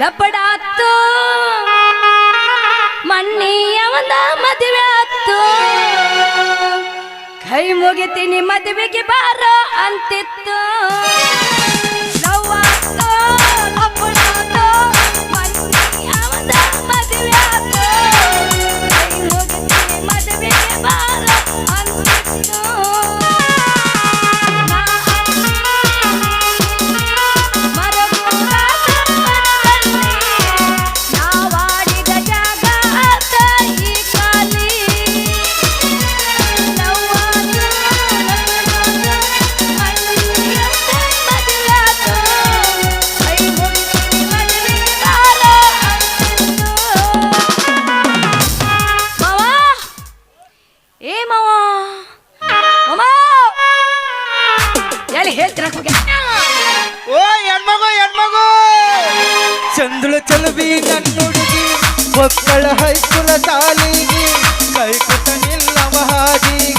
ಲಪಡಾತು ಮಣ್ಣಿಯವನ ಮದುವೆ ಆತು ಕೈ ಮುಗಿತೀನಿ ಮದುವೆಗೆ ಬಾರೋ ಅಂತಿತ್ತು. ಏ ಮಾವ ಮಾವ ಎಲ್ಲಿ ಹೇಳ್ತೀರ ಓ ಹೆಣ್ಮಗು ಹೆಣ್ಮಗು. ಚಂದ್ರ ಚಲುವಿ ನನ್ನ ಹುಡುಗಿ ಮಕ್ಕಳ ಹೈಸ್ಕೂಲ ಸಾಲಿಗಿ ಕೈ ಕೊಟ್ಟ ನಿಲ್ಲವ ಹಾದಿಗಿ.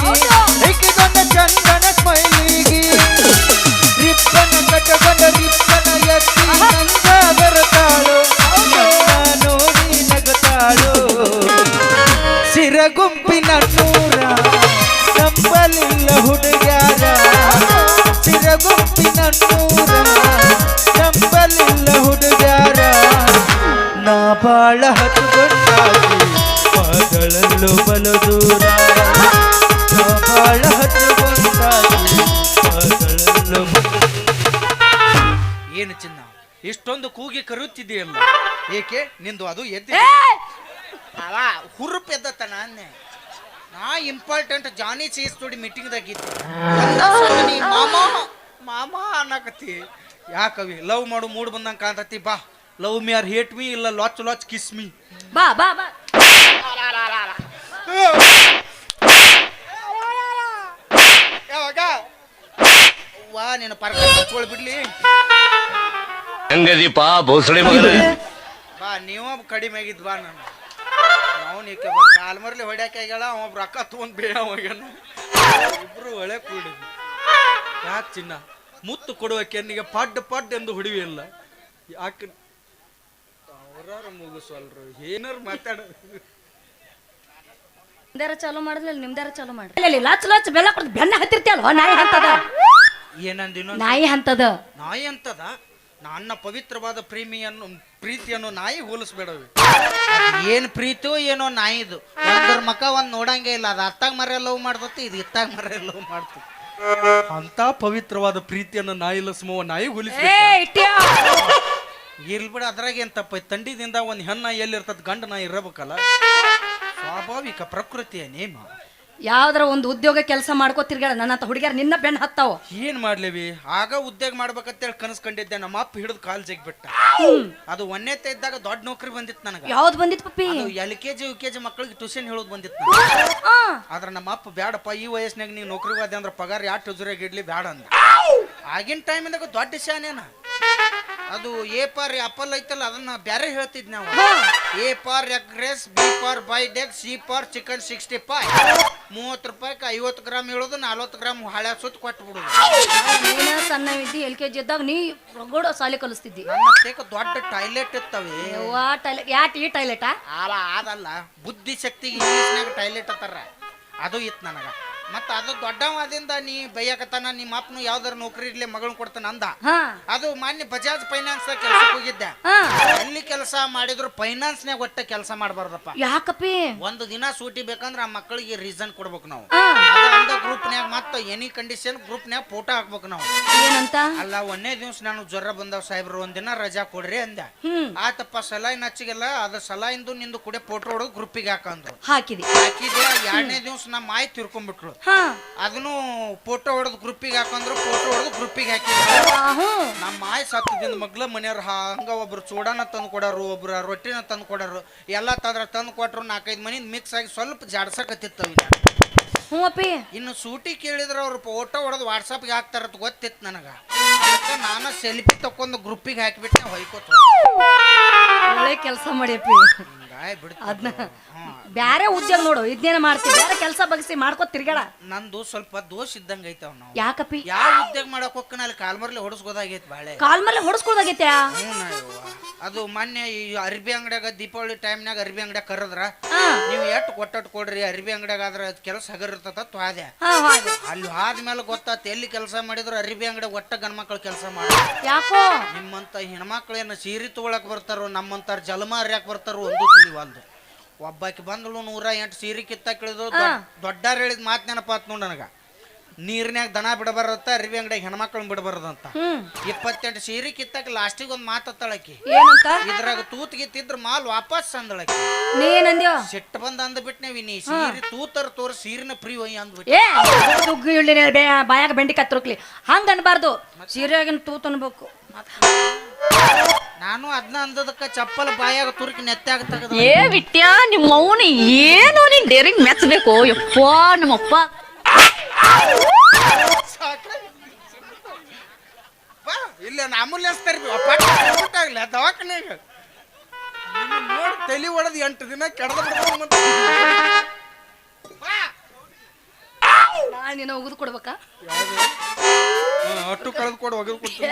ಬಾಳ ಹತ್ತು ಮಗಳಲ್ಲೂ ಬಲು ದೂರ. ಬಾಳ ಏನು ಚಿನ್ನ? ಇಷ್ಟೊಂದು ಕೂಗಿ ಕರುತ್ತಿದೆಯಲ್ಲ ಏಕೆ? ನಿಂದು ಅದು ಎದ್ದ ಅವ ಹುರುಪ್ ಎದ್ದತನ ಅನ್ನೆ. ನಾ ಇಂಪಾರ್ಟೆಂಟ್ ಜಾನಿ ಚೀಸ್ ತೋಡಿ ಮೀಟಿಂಗ್ದಾಗ ಇದ್ದೆ. ಮಾಮ ಮಾಮ ಅನ್ನಕತ್ತಿ. ಯಾಕವಿ ಲವ್ ಮಾಡು ಮೂಡ್ ಬಂದಂಗೆ ಕಾಣ್ತತಿ ಬಾ. Love me or hate me ಇಲ್ಲ ಲಾಚ್ ಲಾಚ್ ಕಿಸ್ ಮಿ ಬಾ ಬಾ ಬಾ. ಯಾವಾಗ? ವಾ ನೀನು ಪರ್ಕ ಹಚ್ಕೊಳ್ ಬಿಡ್ಲಿ. ಹೆಂಗದೀಪ ಭೋಸಳೆ ಮಗನೇ? ಬಾ ನೀವು ಕಡಿಮೆ ಆಗಿದ್ ಬಾ ನಾನು. ಅವನು ನೀಕೆ ಕಾಲ್ಮರ್ಲಿ ಹೊಡ್ಯಾಕೆ ಆಗ್ಯಾಳ ಅವ ಒಬ್ಬ ರೊಕ್ಕ ತಗೊಂಡ್ ಬೇಡ ಹೋಗ್ಯಾನ ಇಬ್ರು ಒಳ್ಳೆ ಕೂಡಿ. ಯಾಕೆ ಚಿನ್ನ? ಮುತ್ತು ಕೊಡುವ ಕೆನ್ನಿಗೆ ಪಡ್ ಪಡ್ ಎಂದು ಹೊಡಿವಿ ಇಲ್ಲ. ಯಾಕೆ ಅವರಾರ ಮುಗಿಸ್ವಲ್ರು. ಏನಾರು ಮಾತಾಡ. ನಿಮ್ದಾರ ಚಾಲು ಮಾಡಿದ್ಮೇಲೆ ನಿಮ್ದಾರ ಚಾಲು ಮಾಡ್ರಿ ಇಲ್ಲಿ ಲಾಚ್ ಲಾಚ್ ಬೆಲ್ಲ ಕೊಡ್ದು ಬೆನ್ನ ಹತ್ತಿರ್ತಿಯಲ್ಲ ನಾಯಿ ಹಂತದ. ಏನಂದಿನೋ ನಾಯಿ ಹಂತದ. ನಾಯಿ ಅಂತದ ನನ್ನ ಪವಿತ್ರವಾದ ಪ್ರೇಮಿಯನ್ನು ಪ್ರೀತಿಯನ್ನು ನಾಯಿ ಹೋಲಿಸ್ಬೇಡವಿ. ಏನ್ ಪ್ರೀತಿಯೋ ಏನೋ ನಾಯಿದು. ಒಂದ್ರ ಮಕ ಒಂದ್ ನೋಡಂಗೆ ಇಲ್ಲ. ಅದ ಅತ್ತಾಗ ಮರ ಲವ್ ಮಾಡ್ತತಿ ಇದು ಇತ್ತಾಗ ಮರ ಲವ್ ಮಾಡ್ತತಿ. ಅಂತ ಪವಿತ್ರವಾದ ಪ್ರೀತಿಯನ್ನು ನಾಯಿ ಲಸ್ಮವ ನಾಯಿ ಏ ಹೋಲಿಸ್ಬೇಕು ಇಟ್ಟ್ಯಾ? ಇರ್ಲಿ ಬಿಡ ಅದ್ರಾಗ ಏನ್ ತಪ್ಪ? ತಂಡಿದಿಂದ ಒಂದ್ ಹೆಣ್ಣ ಎಲ್ಲಿರ್ತದ ಗಂಡ ನಾ ಇರಬೇಕಲ್ಲ? ಸ್ವಾಭಾವಿಕ ಪ್ರಕೃತಿಯ ನೇಮ. ಯಾವ್ದಾರ ಒಂದು ಉದ್ಯೋಗ ಕೆಲಸ ಮಾಡ್ಕೋ ತಿರ್ಗಾಡ ನನ್ನ ಹತ್ತ ಹುಡುಗ್ಯಾರ ನಿನ್ನ ಬೆನ್ನ ಹತ್ತಾವ. ಏನ್ ಮಾಡ್ಲಿವಿ? ಆಗ ಉದ್ಯೋಗ ಮಾಡ್ಬೇಕಂತೇಳಿ ಕನಸ್ ಕಂಡಿದ್ದೆ ನಮ್ಮ ಅಪ್ಪ ಹಿಡಿದು ಕಾಲ್ ಜಗ್ಬಿಟ್ಟ. ಅದು ಒಂದೇತೆ ಇದ್ದಾಗ ದೊಡ್ಡ ನೌಕರಿ ಬಂದಿತ್ತು ನನಗೆ. ಯಾವ್ದು ಬಂದಿತ್ತು ಪಪ್ಪಿ? L K G U K G ಮಕ್ಕಳಿಗೆ ಟ್ಯೂಷನ್ ಹೇಳೋದು ಬಂದಿತ್ತು ಆದ್ರೆ ನಮ್ಮ ಅಪ್ಪ ಬ್ಯಾಡಪ್ಪ ಈ ವಯಸ್ಸಿನಾಗ ನೀವು ನೌಕರಿ ಹೋದೆ ಅಂದ್ರೆ ಪಗಾರ ಯಾವ ಟುಜುರಾಗ ಇಡ್ಲಿ ಬ್ಯಾಡ ಅಂದ. ಆಗಿನ ಟೈಮಿನಾಗ ದೊಡ್ಡ ಶಾನೇನ ಅದು ಎ ಪಾರ್ ಆಪಲ್ ಐತಲ್ಲ ಅದನ್ನ ಬ್ಯಾರೆ ಹೇಳ್ತಿದ್ ನಾವು. A for egg rice B for by deck C for chicken sixty five ಮೂವತ್ತು ರೂಪಾಯಿಗೆ ಐವತ್ತು ಗ್ರಾಮ್ ಹೇಳೋದು ನಲ್ವತ್ತು ಗ್ರಾಮ್ ಹಳೆ ಸುತ್ತ ಕೊಟ್ಟು ಬಿಡೋದು ನೀನ ಸಣ್ಣ ಇದ್ದಿ ಎಲ್ ಕೆ ಜಿ ಇದ್ದಾಗ ನೀ ರಗೋಡ ಸಾಲಿ ಕಲಿಸ್ತಿದ್ದಿ. ನನ್ನ ತೇಕ ದೊಡ್ಡ ಟಾಯ್ಲೆಟ್ ಇರ್ತವೆ ಯವ್ವಾ ಟಾಯ್ಲೆಟ್ ಯಾಟ್ ಈ ಟಾಯ್ಲೆಟಾ ಅಲ್ಲ ಅದಲ್ಲ ಬುದ್ಧಿ ಶಕ್ತಿಗೆ ಇಂಗ್ಲೀಷ್ನಾಗ ಟಾಯ್ಲೆಟ್ ಅತ್ತಾರ. ಅದು ಇತ್ತು ನನಗ. ಮತ್ತ ಅದು ದೊಡ್ಡವಾದಿಂದ ನೀ ಬೈಯಕತನ ನಿಮ್ಮ ಅಪ್ಪನು ಯಾವ್ದಾರ ನೌಕರಿ ಇರ್ಲಿ ಮಗಳು ಕೊಡ್ತಾನ ಅಂದ. ಹಾ. ಅದು ಮಾನ್ಯ ಬಜಾಜ್ ಫೈನಾನ್ಸ್ ಕೆಲ್ಸಕ್ಕೆ ಹೋಗಿದ್ದೆ. ಹಾ. ಅಲ್ಲಿ ಕೆಲಸ ಮಾಡಿದ್ರು ಫೈನಾನ್ಸ್ ನಾಗ ಒಟ್ಟ ಕೆಲಸ ಮಾಡಬಾರ್ದಪ್ಪ. ಯಾಕಪ್ಪಿ? ಒಂದು ದಿನ ಸೂಟಿ ಬೇಕಂದ್ರ ಆ ಮಕ್ಕಳಿಗೆ ರೀಸನ್ ಕೊಡ್ಬೇಕು ನಾವು. ಗ್ರೂಪ್ ಅದ ಗ್ರೂಪ್ನ್ಯಾಗ ಮತ್ತೆ ಎನಿ ಕಂಡೀಷನ್ ಗ್ರೂಪ್ನ್ಯಾಗ ಫೋಟೋ ಹಾಕ್ಬೇಕು ನಾವು. ಏನಂತ? ಅಲ್ಲ ಒಂದೇ ದಿವ್ಸ ನಾನು ಜ್ವರ ಬಂದವ್ ಸಾಹೇಬ್ರು ಒಂದಿನ ರಜಾ ಕೊಡ್ರಿ ಅಂದೆ. ಹ್ಮ್. ಆತಪ್ಪ ಸಲಾಯಿನ ಹಚ್ಚಿಗೆಲ್ಲ ಅದ ಸಲಾಯಿಂದು ನಿಂದು ಕೂಡ ಫೋಟೋ ಹೊಡೆದು ಗ್ರೂಪಿಗೆ ಹಾಕಂದ್ರು. ಹಾಕಿದೆ. ಹಾಕಿದೆ ಎರಡನೇ ದಿವ್ಸ ನಮ್ಮ ಮಾಯಿ ತಿರ್ಕೊಂಡ್ಬಿಟ್ರು ಹಾ. ಅದನ್ನು ಫೋಟೋ ಹೊಡೆದು ಗ್ರೂಪಿಗೆ ಹಾಕಂದ್ರು ಫೋಟೋ ಹೊಡೆದು ಗ್ರೂಪಿಗೆ ಹಾಕಿ ನಮ್ಮ ಸತ್ತು ದಿನ ಮಗ್ಲ ಮನೆಯವ್ರು ಹಂಗ ಒಬ್ರು ಚೂಡಾನ ತಂದು ಕೊಡೋರು ಒಬ್ರು ರೊಟ್ಟಿನ ತಂದು ಕೊಡೋರು ಎಲ್ಲ ತಂದ್ರ ತಂದು ಕೊಟ್ರು ನಾಲ್ಕೈದು ಮನಿ ಮಿಕ್ಸ್ ಆಗಿ ಸ್ವಲ್ಪ ಜಾಡ್ಸಕತ್ತಿತ್ತವ ಹ್ಞೂ ಅಪ್ಪಿ. ಇನ್ನು ಸೂಟಿ ಕೇಳಿದ್ರೆ ಅವ್ರು ಫೋಟೋ ಹೊಡೆದು ವಾಟ್ಸಪ್ಗೆ ಹಾಕ್ತಾರ ಗೊತ್ತಿತ್ತು ನನಗೆ. ನಾನು ಸೆಲ್ಫಿ ತಕೊಂಡು ಗ್ರೂಪಿಗೆ ಹಾಕಿಬಿಟ್ಟು ಹೊಯ್ಕೋತ. ಒಳ್ಳೆ ಕೆಲಸ ಹಿಂಗಾಯ್ ಬಿಡ್ತು ಅದ್ನ ಹ್ಮ್. ಬ್ಯಾರೆ ಉದ್ಯೋಗ ನೋಡು ಇದನ್ನೇನ ಮಾಡ್ತೀವಿ ಬೇರೆ ಕೆಲಸ ಬಗ್ಸಿ ಮಾಡ್ಕೋ ತಿರ್ಗಾಡ ನಂದು ಸ್ವಲ್ಪ ದೋಷ ಇದ್ದಂಗ ಐತವ್ ನಾವು ಯಾಕಪ್ಪಿ? ಯಾವ ಉದ್ಯೋಗ ಮಾಡಕ್ ಹೋಗ್ಕನ ಅಲ್ಲಿ ಕಾಲ್ಮರ್ಲಿ ಹೊಡಸ್ಕೋದಾಗೈತಿ ಬಾಳೆ. ಕಾಲ್ ಮೇಲೆ ಹೊಡ್ಸ್ಕೊಳ್ದಾಗೈತ್ಯಾ ಹ್ಞೂ ನಾ ಅದು ಮೊನ್ನೆ ಈ ಅರ್ಬಿ ಅಂಗಡ್ಯಾಗ ದೀಪಾವಳಿ ಟೈಮ್ನಾಗ ಅರ್ಬಿ ಅಂಗಡ್ಯಾಗ ಕರೆದ್ರ ಹಾ. ನೀವು ಎಷ್ಟು ಕೊಟ್ಟಟ್ ಕೊಡ್ರಿ ಅರ್ಬಿ ಅಂಗಡ್ಯಾಗ ಆದ್ರೆ ಅದ್ ಕೆಲಸ ಹಗರಿರ್ತದ ತ್ವಾದೆ ಹಾ ಹಾಗೆ ಅಲ್ಲಿ ಆದ್ಮೇಲೆ ಗೊತ್ತಾತ ಎಲ್ಲಿ ಕೆಲಸ ಮಾಡಿದ್ರು ಅರ್ಬಿ ಅಂಗಡಿ ಒಟ್ಟ ಗಂಡ್ಮಕ್ಳು ಕೆಲಸ ಮಾಡ ಯಾಕೋ? ನಿಮ್ಮಂತ ಹೆಣ್ಮಕ್ಳು ಏನು ಸೀರೆ ತಗೊಳಕ್ ಬರ್ತಾರೋ ನಮ್ಮಂತಾರ ಜಲಮ ಹರಿಯಾಕ್ ಬರ್ತಾರೋ ಒಂದು ತಿಳಿವಲ್ದು ಒಬ್ಬಾಕಿ ಬಂದಳು ನೂರ ಎಂಟು ಸೀರೆ ಕಿತ್ತಾಕ ಇಳಿದು ದೊಡ್ಡಾರ್ ಹೇಳಿದ ಮಾತು ನೆನಪಾತ್ ನೋಡ್ ನನಗ. ನೀರ್ನ್ಯಾಗ ದನ ಬಿಡಬಾರದತ್ತ ಅರಿವಿ ಅಂಗಡಿಯಾಗ ಹೆಣ್ಮಕ್ಳನ್ನ ಬಿಡಬಾರದಂತ ಇಪ್ಪತ್ತೆಂಟು ಸೀರೆ ಕಿತ್ತಾಕ ಲಾಸ್ಟಿಗೆ ಒಂದು ಮಾತತ್ತಾಳಕಿ ಏನಂತ? ಇದ್ರಾಗ ತೂತ್ ಗಿತ್ತಿದ್ರ ಮಾಲ್ ವಾಪಸ್ ಅಂದಳಕಿ ನೀ ಏನಂದ್ಯೋ? ಸಿಟ್ಟು ಬಂದ ಅಂದ್ಬಿಟ್ನೇವಿ ನೀ ಸೀರೆ ತೂತರ ತೋರ್ ಸೀರಿನ ಫ್ರೀ ಒಯ್ ಅಂದ್ಬಿಟ್ಟು ಏ ದುಗ್ಗು ಇಳ್ಳಿ ಬಾಯಾಗ ಬೆಂಡಿ ಕತ್ತರುಕ್ಲಿ ಹಂಗ ಅನ್ಬಾರ್ದು. ಸೀರೆಯಾಗಿನ ತೂತ್ ಅನ್ಬೇಕು. ನಾನು ಅದನ್ನ ಅಂದದಕ್ಕ ಚಪ್ಪಲ್ ಬಾಯಾಗ ತುರುಕಿ ನೆತ್ತಾಗ ತೆಗದ ಏ ವಿಟ್ಯ ನಿಮ್ಮ ಅವನು ಏನು ನೀನ್ ಡೇರಿಂಗ್ ಮೆಚ್ಚಬೇಕು ಯಪ್ಪ ನಮ್ಮಪ್ಪ. ಇಲ್ಲ ಆಂಬುಲೆನ್ಸ್ ತರ್ಬಿ ಪಟ್ಟಾಗ್ಲಿ ದವಾಖಾನೆಗೆ. ನೋಡಿ ತಲಿ ಹೊಡೆದು ಎಂಟು ದಿನ ಕೆಡದ ನಾ ನಿನ್ನ ಉಗಿದು ಕೊಡ್ಬೇಕಾ? ಒಟ್ಟು ಕಳೆದು ಕೊಡು ಒಗದು ಕೊಡ್ತೀನಿ.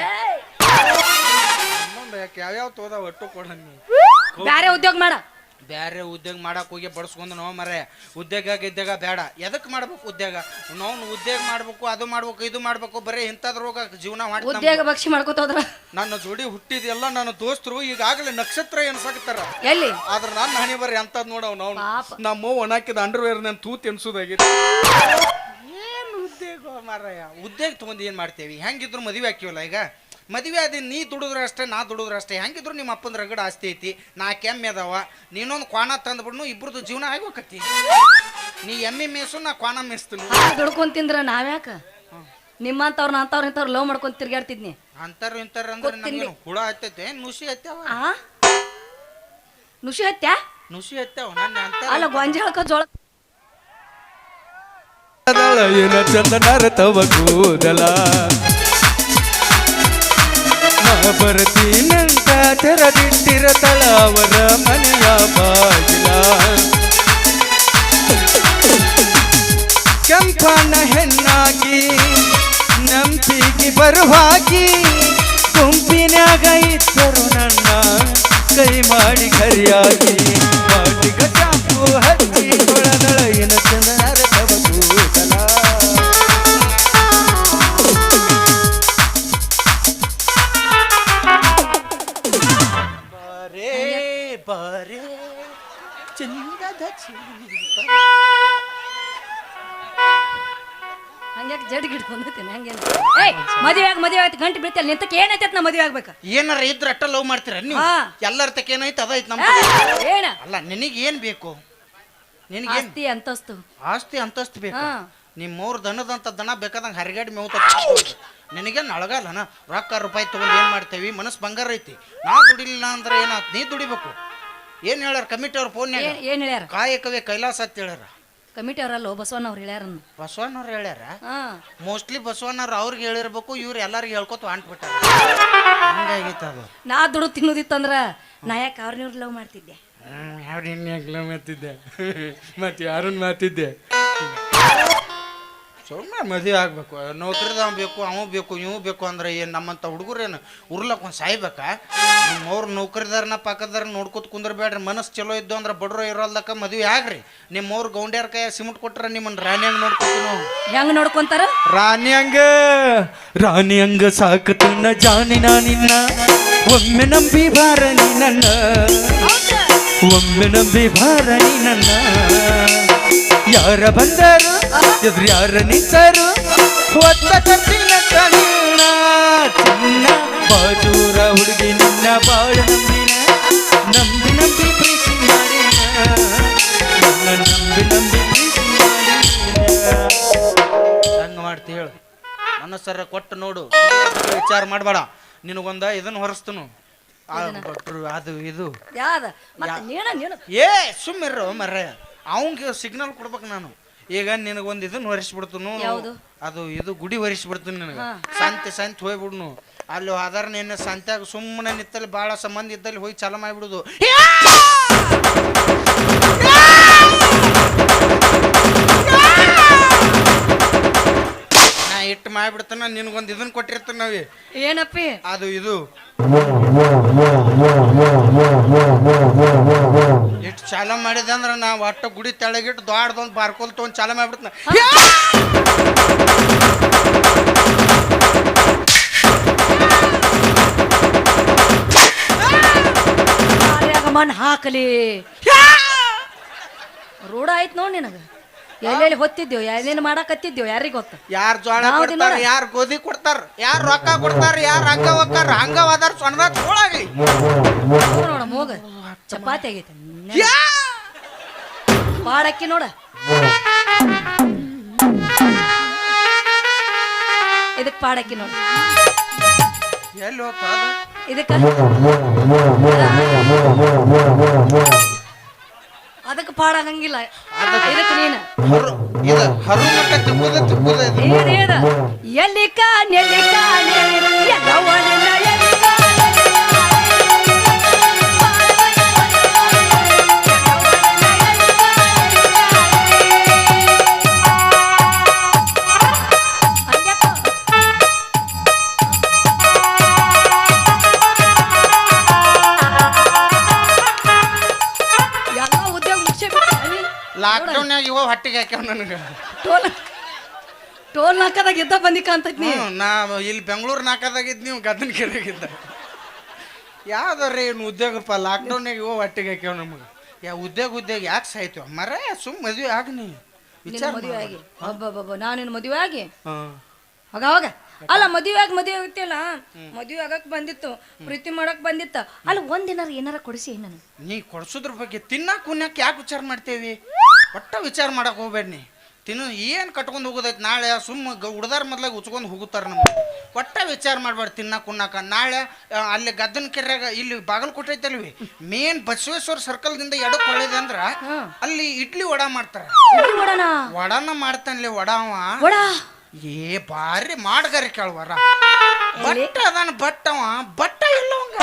ಇನ್ನೊಂದು ಯಾಕೆ? ಯಾವ್ಯಾವ ತೋದ ಒಟ್ಟು ಕೊಡ ಬ್ಯಾರೆ ಉದ್ಯೋಗ ಮಾಡ. ಬ್ಯಾರೆ ಉದ್ಯೋಗ ಮಾಡಕ್ ಹೋಗಿ ಬಡ್ಸ್ಕೊಂಡು ನಾವು ಮರೆ ಉದ್ಯೋಗ ಗಿದ್ದಾಗ ಬೇಡ. ಎದಕ್ ಮಾಡ್ಬೇಕು ಉದ್ಯೋಗ? ನಾವು ಉದ್ಯೋಗ ಮಾಡ್ಬೇಕು ಅದು ಮಾಡ್ಬೇಕು ಇದು ಮಾಡ್ಬೇಕು ಬರೀ ಇಂಥದ್ರೋಗ ಜೀವನ ಮಾಡಿ ಉದ್ಯೋಗ ಭಕ್ಷಿ ಮಾಡ್ಕೋತ ಹೋದ್ರ. ನನ್ನ ಜೋಡಿ ಹುಟ್ಟಿದೆಲ್ಲ ನನ್ನ ದೋಸ್ತರು ಈಗಾಗಲೇ ನಕ್ಷತ್ರ ಎನ್ಸಾಕತ್ತಾರ ಎಲ್ಲಿ? ಆದ್ರ ನಾನು ಹಣಿ ಬರ್ರಿ ಅಂತದ್ ನೋಡವ್ ನಾವು ಪಾಪ. ನಮ್ಮ ಒಣಾಕಿದ ಅಂಡರ್ವೇರ್ ನನ್ ತೂತ್ ಎನ್ಸುದಾಗಿ ಏನು ಉದ್ಯೋಗ ಮಾರಾಯ ಉದ್ಯೋಗ ತಗೊಂಡ್ ಏನ್ ಮಾಡ್ತೇವಿ? ಹೆಂಗಿದ್ರು ಮದುವೆ ಹಾಕಿವಲ್ಲ ಈಗ? ಮದುವೆ ಆದ ನೀ ದುಡಿದ್ರೆ ಅಷ್ಟೇ ನಾ ದುಡಿದ್ರೆ ಅಷ್ಟೇ. ಹೆಂಗಿದ್ರು ನಿಮ್ಮ ಅಪ್ಪನ ರಗಡ ಆಸ್ತಿ ಐತಿ ನಾ ಕೆಮ್ಮೆ ಅದಾವ. ನೀನೊಂದು ಕ್ವಾಣ ತಂದ್ಬಿಡ್ನು ಇಬ್ಬರದು ಜೀವನ ಆಗೋಕತಿ ನೀ ಎಮ್ಮೆ ಮೇಸು ನಾ ಕ್ವಾಣ ಮೇಸ್ತೀನಿ ದುಡ್ಕೊಂಡ್ ತಿಂದ್ರ ನಾವ್ಯಾಕ? ನಿಮ್ಮಂತವ್ರ ಅಂತವ್ರ ಇಂಥವ್ರು ಲವ್ ಮಾಡ್ಕೊಂಡ್ ತಿರ್ಗಾಡ್ತಿದ್ನಿ ಅಂತಾರು ಇಂತಾರ ಅಂದ್ರೆ ನಮ್ಗೇನು ಹುಳ ಹತ್ತೈತೆ ನುಸಿ ಹತ್ಯಾವ? ಆ? ನುಸಿ ಹತ್ಯಾ? ನುಸಿ ಹತ್ಯಾವ ನನ್ನ ಅಂತ ಅಲ್ಲ ಗೊಂಜಾಳಕ ಜೋಳ. ಏನ ಚಂದನರ ತವ ಕೂದಲ. ಬರ್ತೀನಂತ ತೆರದಿಟ್ಟಿರತಳ ಅವರ ಮನೆಯ ಬಾಗಿಲ. ಕೆಂಪನ ಹೆಣ್ಣಾಗಿ ನಂಬಿಗೆ ಬರುವಾಗಿ ಗುಂಪಿನಾಗ ಇದ್ದರು ನನ್ನ ಕೈ ಮಾಡಿ ಕರಿಯಾಗಿ ಮಾಡಿ ಗಜಾಪು ಹಚ್ಚಿ ಕೊಳದಳ ಏನ ಚಂದನರ ಹಂಗ್ಯಾಕೆ ಜಡ್ ಗಿಡ ಬಂದೈತೇನೆ ಹಂಗೇನು ಏಯ್ ಮದುವೆ ಆಗ ಮದುವೆ ಆಯ್ತು ಗಂಟೆ ಬೀಳ್ತಿಲ್ಲ ನಿಂತಕ್ಕೆ ಏನೈತೆ ನಾ ಮದುವೆ ಆಗ್ಬೇಕು? ಏನಾರ ಇದ್ರ ಅಟ್ಟ ಲವ್ ಮಾಡ್ತೀರ ನೀವು? ಹಾ. ಎಲ್ಲರ ತಕ್ಕ ಏನೈತೆ ಅದ ಐತ್ ನಮ್ಮ ಏನ? ಅಲ್ಲ ನಿನಗೆ ಏನು ಬೇಕು? ನಿನಗೇನ್ ಆಸ್ತಿ ಅಂತಸ್ತು. ಆಸ್ತಿ ಅಂತಸ್ತು ಬೇಕು. ಹಾ. ನಿಮ್ಮವ್ರ ದನದಂತ ದನ ಬೇಕಾದಂಗೆ ಹರಿಗಾಡಿ ನಿನಗೆ ನಿನಗೇನು ಅಳಗಲ್ಲನ ರೊಕ್ಕ ರೂಪಾಯಿ ತಗೊಂಡು ಏನು ಮಾಡ್ತೇವಿ? ಮನಸ್ಸು ಬಂಗಾರ ಐತಿ. ನಾ ದುಡಿಲಿಲ್ಲ ಅಂದ್ರೆ ಏನಾತ್? ನೀ ದುಡಿಬೇಕು. ಏನು ಹೇಳ್ಯಾರ? ಕಮಿಟಿ ಅವ್ರ ಫೋನ್ ಏನ್ ಏನ್ ಹೇಳ್ಯಾರ? ಕಾಯಕವೇ ಕೈಲಾಸ ಅಂತ ಹೇಳ್ಯಾರ. ಕಮಿಟಿ ಅವರಲ್ಲ ಹೇಳ್ಯಾರ ಬಸವಣ್ಣ ಅವ್ರು ಹೇಳ್ಯಾರ? ಮೋಸ್ಟ್ಲಿ ಮೋಸ್ಟ್ಲಿ ಬಸವಣ್ಣವ್ರು ಅವ್ರಿಗೆ ಹೇಳಿರ್ಬೇಕು ಇವ್ರು ಎಲ್ಲರಿಗೆ ಹೇಳ್ಕೊತ ಹೊಂಟ್ಬಿಟ್ಟಾರ. ಹಂಗಾಗಿತ್ತು ಅದು. ನಾ ದುಡ್ಡು ತಿನ್ನೋದಿತ್ತಂದ್ರ ನಾ ಯಾಕೆ ಅವ್ರನ್ನ ಲವ್ ಮಾಡ್ತಿದ್ದೆ? ಯಾವ ಲವ್ ಮಾಡ್ತಿದ್ದೆ? ಮತ್ತೆ ಯಾರನ್ನ ಮಾತಿದ್ದೆ ಸುಮ್ಮನೆ ಮದುವೆ ಆಗ್ಬೇಕು. ನೌಕರಿದವ ಬೇಕು ಅವ ಬೇಕು ಇವು ಬೇಕು ಅಂದ್ರೆ ಏನು ನಮ್ಮಂಥ ಹುಡುಗರೇನು ಉರ್ಲಕ್ ಒಂದು ಸಾಯ್ಬೇಕಾ? ನಿಮ್ಮವ್ರು ನೌಕರಿದಾರನ ಪಕ್ಕದಾರ ನೋಡ್ಕೊತ ಕುಂದ್ರಬೇಡ್ರಿ. ಮನಸ್ಸು ಚಲೋ ಇದ್ದು ಅಂದ್ರೆ ಬಡ್ರೋ ಇರೋಲ್ದಕ್ಕ ಮದುವೆ ಆಗ್ರಿ. ನಿಮ್ಮವ್ರು ಗೌಂಡ್ಯಾರ ಕೈ ಸಿಮೆಂಟ್ ಕೊಟ್ರೆ ನಿಮ್ಮನ್ನು ರಾಣಿಯಂಗೆ ನೋಡ್ಕೊತೀವಿ ನಾವು ಹೆಂಗ್ ನೋಡ್ಕೊಂತಾರ? ರಾಣಿ ಹಂಗ ರಾಣಿ ಹಂಗ ಸಾಕತನ್ನ ಜಾನಿನ ನಿನ್ನ. ಒಮ್ಮೆ ನಂಬಿ ಬಾರಣಿ ನನ್ನ ಒಮ್ಮೆ ನಂಬಿ ಬಾರಣಿ ನನ್ನ ಯಾರ ಬಂದರು? ಎದುರು ಯಾರ ನಿಂತರು? ಹೊತ್ತ ಕತ್ತಿನ ಕಣ್ಣ ಚಿನ್ನ ಬಾಜೂರ ಹುಡುಗಿ ನಿನ್ನ ಬಾಳ ನಂಬಿನ ನಂಬಿ ನಂಬಿ ಪ್ರೀತಿ ಮಾಡಿನ ನನ್ನ ನಂಬಿ ನಂಬಿ ಪ್ರೀತಿ ಮಾಡಿನ. ಹಂಗೆ ಮಾಡ್ತಿ ಹೇಳು. ಮನಸ್ಸರ ಕೊಟ್ಟು ನೋಡು. ವಿಚಾರ ಮಾಡಬೇಡ. ನಿನಗೊಂದ ಇದನ್ನು ಹೊರಸ್ತನು. ಅದು ಇದು. ಯಾವ್ದ? ಮತ್ತೆ ನೀನ ನೀನು ಏ ಸುಮ್ಮಿರ್ರು ಮರ್ರೆ. ಅವಂಗೆ ಸಿಗ್ನಲ್ ಕೊಡ್ಬೇಕು ನಾನು. ಈಗ ನಿನಗೊಂದು ಇದನ್ನ ಹೊರಿಸ್ಬಿಡ್ತನು? ಅದು ಇದು ಗುಡಿ ಹೊರಿಸ್ಬಿಡ್ತೀನಿ ನಿನಗೆ. ಸಂತೆ ಸಂತೆ ಹೋಗ್ಬಿಡ್ನು. ಅಲ್ಲಿ ಆಧಾರ ನಿನ್ನೆ ಸಂತ್ಯಾಗ ಸುಮ್ಮನೆ ನಿತ್ತಲ್ಲಿ ಭಾಳ ಸಂಬಂಧ ಇದ್ದಲ್ಲಿ ಹೋಗಿ ಚಾಲ ಮಾಡಿಬಿಡುದು. ಇಟ್ಟು ಮಾಡ್ಬಿಡ್ತಾನ ನಿನಗೊಂದು ಇದನ್ನ ಕೊಟ್ಟಿರ್ತಾನ ನಾವಿ. ಏನಪ್ಪಿ? ಅದು ಇದು. ಎಷ್ಟು ಚಾಲ ಮಾಡಿದೆ ಅಂದ್ರೆ ನಾ ಒಟ್ಟ ಗುಡಿ ತೆಳಗಿಟ್ಟು ದೊಡ್ಡದೊಂದು ಬಾರ್ಕೋಲ್ ತೊಗೊಂಡು ಚಾಲ ಮಾಡ್ಬಿಡ್ತಾನ. ಮಣ್ಣು ಹಾಕಲಿ. ರೂಢ ಆಯ್ತು ನೋಡಿ ನಿನಗ. ಎಲ್ಲೆಲ್ಲಿ ಹೊತ್ತಿದ್ಯೋ ಏನೇನು ಮಾಡಕತ್ತಿದ್ಯೋ ಯಾರಿಗೆ ಗೊತ್ತ? ಯಾರು ಜೋಳ ನಾವ್ ಕೊಡ್ತಾರ. ಯಾರು ಗೋಧಿ ಕೊಡ್ತಾರ ಯಾರು ರೊಕ್ಕ ಕೊಡ್ತಾರ ಯಾರು ಹಂಗ ಹೋಗ್ತಾರ ಹಂಗ ಹೋದಾರ ಸೊಣದಾಗ ತೋಳಾಗ್ಲಿ ನೋಡ ಮೂಗ. ಚಪಾತಿ ಆಗೈತೆ. ಪಾಡಕ್ಕಿ ನೋಡ. ಇದಕ್ ಪಾಡಕ್ಕಿ ನೋಡ. ಎಲ್ಲಿ ಹೋಗ್ತಾ ಇದಕ್ಕೆ ಇದಕ್ಕ ಅದಕ್ಕೆ ಪಾಡಾಗಂಗಿಲ್ಲ ಇದಕ್ಕೆ ನೀನು. ಹರು ಇದು ಹರು ಲಾಕ್ಡೌನ್ಯಾಗ ಇವ ಹೊಟ್ಟಿಗೆ ಹಾಕ್ಯಾವ ನನಗೆ. ಟೋಲ್ ಟೋಲ್ ನಾಕದಾಗ ಇದ್ದ ಬಂದಿ ಕಾಣ್ತೈತಿ ನೀ. ನಾ ಇಲ್ಲಿ ಬೆಂಗಳೂರು ಇದ್ ನೀವು ಗದ್ದನ ಕೆರೆಗಿದ್ದ ಯಾವ್ದಾರ ಏನು ಉದ್ಯೋಗಪ್ಪ ಲಾಕ್ಡೌನ್ಯಾಗ ಇವ ಹೊಟ್ಟಿಗೆ ಹಾಕ್ಯಾವ ನಮಗೆ. ಯಾ ಉದ್ಯೋಗ ಉದ್ಯೋಗ ಯಾಕೆ ಸಾಯ್ತು? ಮರ ಸುಮ್ ಮದ್ವೆ ಆಗ ನೀ. ನಿನ್ನ ವಿಚಾರ ಮದುವೆ ಆಗಿ. ಅಬ್ಬಬ್ಬಬ್ಬ ನಾನು ನಿನ್ನ ಮದುವೆ ಆಗಿ? ಹಾಂ. ಹೋಗ ಹೋಗ. ಅಲ್ಲ ಮದುವೆ ಆಗಿ ಮದುವೆ ಆಗ್ತಿಲ್ಲ ಮದುವೆ ಆಗಕ್ ಬಂದಿತ್ತು ಪ್ರೀತಿ ಮಾಡಕ್ ಬಂದಿತ್ತ. ಅಲ್ಲ ಒಂದಿನಾರ ಏನಾರ ಕೊಡಿಸಿ ನಾನು ನೀ ಕೊಡ್ಸೋದ್ರ ಬಗ್ಗೆ ತಿನ್ನಕ್ ಕುನ್ನಕ್ ಯಾಕೆ ವಿಚಾರ ಮಾಡ್ತೇವಿ? ಒಟ್ಟ ವಿಚಾರ ಮಾಡಕ್ಕೆ ಹೋಗ್ಬೇಡ ನೀ. ತಿನ್ನು ಏನು ಕಟ್ಕೊಂಡು ಹೋಗೋದೈತೆ? ನಾಳೆ ಸುಮ್ಮ ಹುಡ್ದಾರ ಮೊದ್ಲಾಗ ಉಚ್ಕೊಂಡು ಹೋಗುತ್ತಾರೆ ನಮ್ಮ ಒಟ್ಟ ವಿಚಾರ ಮಾಡಬೇಡ ತಿನ್ನಕ್ಕೆ ಕುಣ್ಣಾಕ ನಾಳೆ ಅಲ್ಲಿ ಗದ್ದನ ಕೆರೆಯಾಗ ಇಲ್ಲಿ ಬಾಗಲಕೋಟೆ ಐತಲ್ವಿ? ಮೇನ್ ಬಸವೇಶ್ವರ ಸರ್ಕಲ್ದಿಂದ ಎಡಕ್ಕೆ ಹೊಳಿದೆ ಅಂದ್ರ ಅಲ್ಲಿ ಇಡ್ಲಿ ವಡ ಮಾಡ್ತಾರ. ವಡನಾ? ಮಾಡ್ತಾನಲ್ಲಿ ವಡಾವ ವಡ ಏ ಬಾರಿ ಮಾಡ್ಗಾರಿ ಕೇಳುವರ. ಬಟ್ಟ ಅದಾನ ಬಟ್ಟವ ಬಟ್ಟ ಇಲ್ಲವಂಗ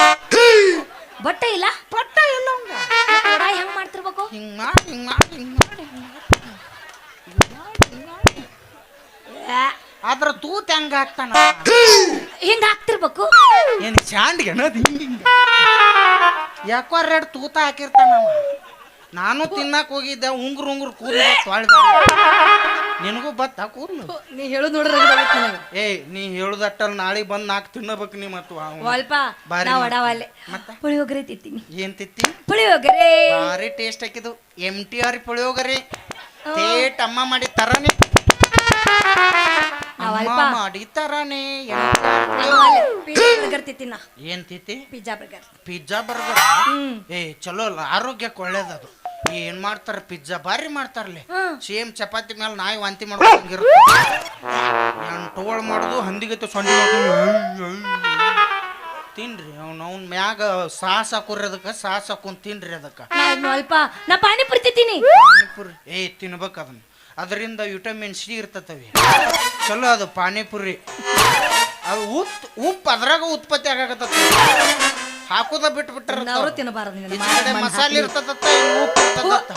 ಬಟ್ಟ ಇಲ್ಲ? ಬಟ್ಟ ವಡ ಹೆಂಗ್ ಮಾಡ್ತಿರ್ಬೇಕು ಹಿಂಗ್ ಮಾಡಿ ಹಿಂಗ್ ಮಾಡಿ ಹಿಂಗ್ ಮಾಡಿ ಹಿಂಗ್ ಮಾಡಿ ಆ, ಅದ್ರ ತೂತ ಹೆಂಗ ಹಾಕ್ತಾನ? ಹಿಂಗ ಹಾಕ್ತಿರ್ಬೇಕು. ಏನ್ ಚಾಂಡ್ ಅನ್ನೋದು ಹಿಂಗ್ ಹಿಂಗ. ಯಾಕೋ ಎರಡು ತೂತ ಹಾಕಿರ್ತಾನ ಅವ. ನಾನು ತಿನ್ನಕ್ ಹೋಗಿದ್ದೆ ಉಂಗ್ರು ಉಂಗ್ರು ಕೂದಲು ತೊಳ್ದ. ನಿನಗೂ ಬತ್ತ ಕೂದ್ಲು? ನೀ ಹೇಳು ನೋಡ್ರಿ ಏಯ್ ನೀ ಹೇಳುದಟ್ಟಲ್ ನಾಳೆ ಬಂದ್ ನಾಕ್ ತಿನ್ನಬೇಕು ನೀ ಮತ್ತು ಸ್ವಲ್ಪ ಬಾರಿ ನಾ ಮಾಡ್- ಮತ್ತೆ? ಪುಳಿಯೋಗರೆ ತಿತ್ತೀನಿ ಏನ್ ತಿತ್ತಿ ಪುಳಿಯೋಗರೆ. ಭಾರಿ ಟೇಸ್ಟ್ ಹಾಕಿದ್ದು ಎಂ ಟಿ ಆರ್ ಪುಳಿಯೋಗರೆ. ತೇಟ್ ಅಮ್ಮ ಮಾಡಿ ತರನೇ. ಅಮ್ಮ ಅಲ್ಪ ಮಾಡಿ ಪಿಜ್ಜಾ ಬರ್ಗರ್ ಏನ್ ತಿತ್ತಿ ಪಿಜ್ಜಾ ಬರ್ಗರ್ ಪಿಜ್ಜಾ ಬರ್ಗರ್ ಏ ಚಲೋ ಅಲ್ಲ ಆರೋಗ್ಯಕ್ಕೆ ಒಳ್ಳೇದದು. ಏನ್ ಮಾಡ್ತಾರ ಪಿಜ್ಜಾ ಬಾರಿ ಮಾಡ್ತಾರಲ್ಲಿ. ಹ್ಮ್. ಸೇಮ್ ಚಪಾತಿ ಮೇಲೆ ನಾಯಿ ವಾಂತಿ ಮಾಡ್ಕೊಂಗಿರುತ್ತೆ ಟೋಳ್ ಮಾಡುದು ಹಂದಿಗತ್ತೆ ಸೊಂಡಿ ತಿನ್ರಿ ಅವ್ನ ಅವ್ನ ಮ್ಯಾಗ ಸಾಸ್ ಹಾಕೋರಿ ಅದಕ್ಕೆ ಸಾಸ್ ಹಾಕೊಂಡ್ ತಿನ್ರಿ ಅದಕ್ಕೆ. ಅಲ್ಪ. ನಾ ಪಾನಿಪುರಿ ತಿಂತೀನಿ. ಪಾನಿಪುರಿ? ಏ ತಿನ್ಬೇಕು ಅದನ್ನ. ಅದರಿಂದ ವಿಟಮಿನ್ ಸಿ ಇರ್ತತವಿ. ಚಲೋ ಅದು ಪಾನಿಪುರಿ. ಅದು ಉತ್ ಉಪ್ಪು ಅದ್ರಾಗ ಉತ್ಪತ್ತಿ ಆಗಾಕತ್ತ ಹಾಕೋದ ಬಿಟ್ಟು ಅವರು ತಿನ್ನಬಾರದು ಮಸಾಲೆ ಇರ್ತದತ್ತ ಉಪ್ಪು ಇರ್ತದತ್ತ.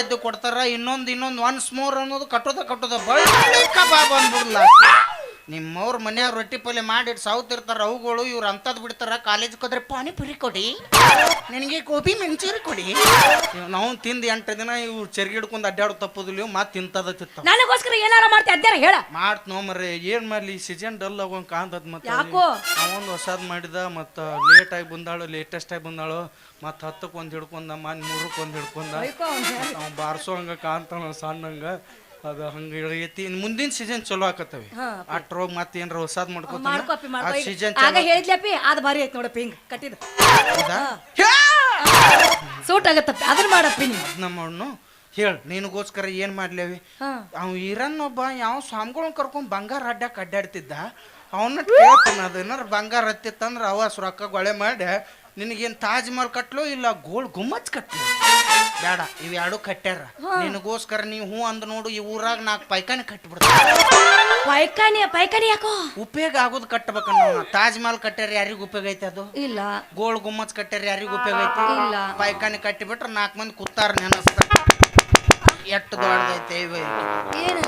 ಎದ್ದು ಕೊಡ್ತಾರ ಇನ್ನೊಂದು ಇನ್ನೊಂದು ಒನ್ಸ್ ಮೋರ್ ಅನ್ನೋದು ಕಟ್ಟೋದ ಕಟ್ಟೋದ. ಬಳ್ಳಿ ಕಬಾಬ್ ಅಂದ್ಬಿಡ್ಲ. ನಿಮ್ಮವ್ರ ಮನ್ಯಾಗ ರೊಟ್ಟಿ ಪಲ್ಯ ಮಾಡಿಟ್ಟು ಇರ್ತಾರ ಅವುಗಳು ಇವ್ರು ಅಂತದ್ ಬಿಡ್ತಾರ ಕಾಲೇಜ್ಗೆ ಹೋದ್ರೆ ಪಾನಿಪುರಿ ಕೊಡಿ. ನಿನಗೆ ಗೋಬಿ ಮಂಚೂರಿ ಕೊಡಿ. ನಾವು ತಿಂದು ಎಂಟು ದಿನ ಇವ್ರು ಚರ್ಗಿ ಹಿಡ್ಕೊಂಡು ಅಡ್ಡಾಡೋ ತಪ್ಪೋದಿಲ್ಲ ಇವ್ ಮತ್ತೆ ತಿಂತದ ತಿಂತಾವ. ನನಗೋಸ್ಕರ ಏನಾರ ಮಾಡ್ತಾ ಅದ್ಯಾರ ಹೇಳ. ಮಾಡ್ತ ನೋ ಮರ್ರೆ ಏನ್ ಮಾಡ್ಲಿ ಸೀಸನ್ ಡಲ್ ಆಗೋಂಗ್ ಕಾಂತದ್ ಮತ್ತೆ ಯಾಕೋ? ಅವೊಂದು ಹೊಸದ್ ಮಾಡಿದ ಮತ್ತ ಲೇಟ್ ಆಗಿ ಬಂದಾಳು ಲೇಟೆಸ್ಟ್ ಆಗಿ ಬಂದಾಳು ಮತ್ತ ಹತ್ತಕ್ಕೆ ಒಂದ್ ಹಿಡ್ಕೊಂಡ ಮನ್ ಮೂರಕ್ಕೆ ಒಂದ್ ಹಿಡ್ಕೊಂಡ ನಾವು ಬಾರ್ಸೋ ಹಂಗ ಕಾಂತಾನ ಸಣ್ಣಂಗ. ಅದ ಹಂಗ ಇಳಿಯತಿ. ಇನ್ ಮುಂದಿನ ಸೀಸನ್ ಚಲೋ ಆಕತ್ತವಿ. ಹಾ, ಅಟ್ರೋಗ್ ಮತ್ತೆ ಏನ್ರ ಹೊಸದ್ ಮಾಡ್ಕೊಪಿ ಮಾಡ್ಕೊತಾನ ಆ ಮಾಡ್ಕೊ ಸೀಸನ್ ಆಗ ಹೇಳಿದ್ಲಪ್ಪಿ ಅದ್ ಭಾರಿ ಐತ್ ನೋಡಪ್ಪಿ ಹಿಂಗ್ ಕಟ್ಟಿದ ಸೂಟ್ ಆಗತ್ತಪ್ಪಿ ಅದನ್ನ ಮಾಡಪ್ಪಿ ನೀ ನಮ್ಮ ಅಣ್ಣು ಹೇಳ ನಿನಗೋಸ್ಕರ ಏನ್ ಮಾಡ್ಲೇವಿ? ಹಾ. ಅವ್ ಇರನ್ ಒಬ್ಬ ಯಾವ ಸ್ವಾಮಿಗಳನ್ನ ಕರ್ಕೊಂಡ್ ಬಂಗಾರ ಅಡ್ಡಾಕ್ ಅಡ್ಡಾಡ್ತಿದ್ದ ಅವನ್ನ ಕೇಳ್ತಾನ ಅದು ಏನಾರ ಬಂಗಾರ ಹತ್ತಿತ್ತಂದ್ರ ಅವ ರೊಕ್ಕ ಗೊಳೆ ಮಾಡಿ ನಿನಗೇನ್ ತಾಜ್ ಮಹಲ್ ಕಟ್ಲು ಇಲ್ಲ ಗೋಳ್ ಗುಮ್ಮಚ್ ಕಟ್ಲು? ಬೇಡ ಇವ್ ಎರಡು ಕಟ್ಟ್ಯಾರ ನಿನಗೋಸ್ಕರ ನೀವು ಹೂ ಅಂದ್ ನೋಡು ಈ ಊರಾಗ ನಾಲ್ಕು ಪೈಕಾನಿ ಕಟ್ಬಿಡ್ತ ಪೈಖಾನೆ ಪೈಖಾನೆ ಯಾಕೋ? ಉಪಯೋಗ ಆಗೋದು ಕಟ್ಟಬೇಕನ್ನ ತಾಜ್ ಮಹಲ್ ಕಟ್ಟ್ಯಾರ ಯಾರಿಗ ಉಪಯೋಗ ಐತೆ ಅದು? ಇಲ್ಲ. ಗೋಳ್ ಗುಮ್ಮಚ್ ಕಟ್ಟ್ಯಾರ ಯಾರಿಗೂ ಉಪಯೋಗ ಐತೆ? ಇಲ್ಲ. ಪೈಕಾನಿ ಕಟ್ಟಿಬಿಟ್ರೆ ನಾಲ್ಕು ಮಂದಿ ಕೂತಾರ ನೆನಸ್ತ ಎಷ್ಟು ದೊಡ್ಡದೈತೆ ಇವ ಏನು?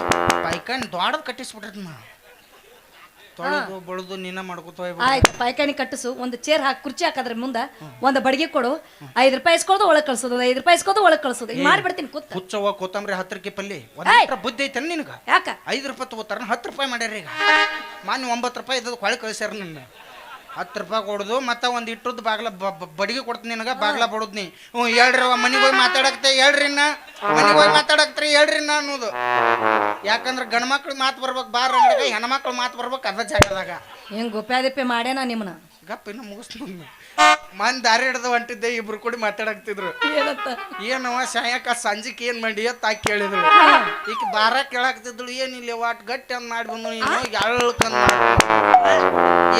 ಪೈಕಾನಿ ದೊಡ್ಡದು ಕಟ್ಟಿಸ್ಬಿಟ್ರಿ ನಾ ತೊಳೆದು ಬಳ್ದು ನೀನ ಮಾಡ್ಕೋತ ಆಯ್ತು ಪಾಯ್ಕಾನಿ ಕಟ್ಟಿಸು. ಒಂದು ಚೇರ್ ಹಾಕಿ ಕುರ್ಚಿ ಹಾಕದ್ರ ಮುಂದ ಒಂದು ಬಡಿಗೆ ಕೊಡು. ಐದು ರೂಪಾಯಿ ಇಸ್ಕೊಳ್ದು ಒಳಗೆ ಕಳ್ಸೋದು ಐದು ರೂಪಾಯಿ ಇಸ್ಕೊದು ಒಳಗೆ ಕಳ್ಸೋದು. ಈಗ ಮಾಡ್ಬಿಡ್ತೀನಿ ಕೂತ್. ಹುಚ್ಚವ್ವ ಕೊತ್ತಂಬರಿ ಹತ್ತು ರೂಪಾಯಿ ಪಲ್ಲಿ. ಒಂದ್ ಬುದ್ಧಿ ಐತೆ ನಿನಗ? ಯಾಕ? ಐದು ರೂಪಾಯಿ ತಗೋತಾರ ಹತ್ತು ರೂಪಾಯಿ ಮಾಡ್ಯಾರ ಈಗ. ಮಾನ್ಯ ಒಂಬತ್ತು ರೂಪಾಯಿ ಇದ್ದದ್ದು ಹೊಳೆ ಕಳಿಸ್ಯಾರ ನನ್ನ. ಹತ್ತು ರೂಪಾಯಿ ಕೊಡುದು ಮತ್ತೆ ಒಂದು ಇಟ್ಟದ್ದು ಬಾಗ್ಲ ಬಡಿಗೆ ಕೊಡ್ತೀನಿ ನಿನಗೆ ಬಾಗ್ಲ ಬಡುದ್ ನೀ ಹ್ಞೂ ಹೇಳ್ರಿ ಮನೆಗೆ ಹೋಗಿ ಮಾತಾಡಕ್ತೆ ಹೇಳ್ರಿ ನಾ ಮನೆಗೆ ಹೋಗಿ ಮಾತಾಡಕ್ತ್ರಿ ಹೇಳ್ರಿ ನಾ ಅನ್ನೋದು. ಯಾಕಂದ್ರೆ ಗಂಡ್ಮಕ್ಳು ಮಾತು ಬರ್ಬೇಕು ಬಾರ ಅಂಗಡಿಗೆ ಹೆಣ್ಮಕ್ಳು ಮಾತು ಬರ್ಬೇಕು ಅದ ಜಾಗದಾಗ. ಹೆಂಗ್ ಗುಪ್ಯಾದಿಪ್ಪೆ ಮಾಡ್ಯಾನ ನಿಮ್ಮನ್ನ ಗಪ್ಪ ಇನ್ನು ಮುಗಿಸ್ತೀನಿ ಮನ್ ದಾರಿ ಹಿಡ್ದು ಹೊಂಟಿದ್ದೆ ಇಬ್ರು ಕೂಡಿ ಮಾತಾಡಕ್ತಿದ್ರು. ಏನವ ಸಾಯಕ ಸಂಜಿಕ್ ಏನ್ ಮಾಡಿ ತಾ ಕೇಳಿದ್ರು. ಈಗ ಬಾರ ಕೇಳಾಕ್ತಿದ್ಳು ಏನಿಲ್ಲ ವಾಟ್ ಗಟ್ಟಿ ಅಂದ್ ಮಾಡಿ ಬಂದು ನೀನು ಅಳ್ಳಕಂದ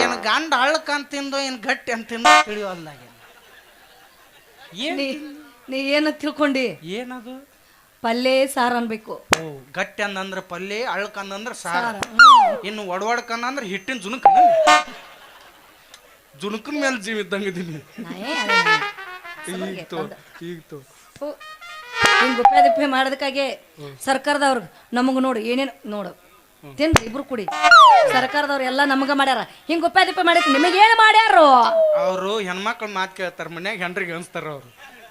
ಏನು ಗಂಡ ಅಳ್ಳಕಂತ ತಿಂದು ಏನು ಗಟ್ಟಿ ಅಂತ ತಿಂದು ತಿಳಿಯೋಲ್ಲ ಏನ್ ನೀ ಏನ ಏನು ತಿಳ್ಕೊಂಡಿ? ಏನದು? ಪಲ್ಲೆ ಸಾರ್ ಅನ್ಬೇಕು. ಓ ಗಟ್ಟಿ ಅಂದಂದ್ರ ಪಲ್ಲೆ ಅಳ್ಕ ಅಂದಂದ್ರೆ ಸಾರ. ಇನ್ನು ಒಡವಡ್ಕಂದಂದ್ರ ಹಿಟ್ಟಿನ ಜುನುಕ ಜುನುಕನ ಮೇಲೆ ಜೀವ ಇದ್ದಂಗ ಇದೀನಿ. ಈಗ ತೋ ಈಗ ತೋ. ಹಿಂಗ್ ಗುಪ್ಯಾದಿಪ್ಪೆ ಮಾಡೋದಕ್ಕಾಗೆ ಸರ್ಕಾರದವ್ರು ನಮಗ್ ನೋಡು ಏನೇನು ನೋಡು. ತಿನ್ರಿ, ಇಬ್ರು ಕುಡಿ. ಸರ್ಕಾರದವ್ರು ಎಲ್ಲ ನಮಗ ಮಾಡ್ಯಾರ. ಹಿಂಗ್ ಮಾಡೈತಿ ನಿಮಗೆ ನಿಮಗೇನು ಮಾಡ್ಯಾರು? ಅವರು ಹೆಣ್ಮಕ್ಳು ಮಾತು ಕೇಳ್ತಾರೆ, ಮನ್ಯಾಗ ಹೆಂಡ್ರಿಗೆ ಅನ್ಸ್ತಾರ ಅವರು.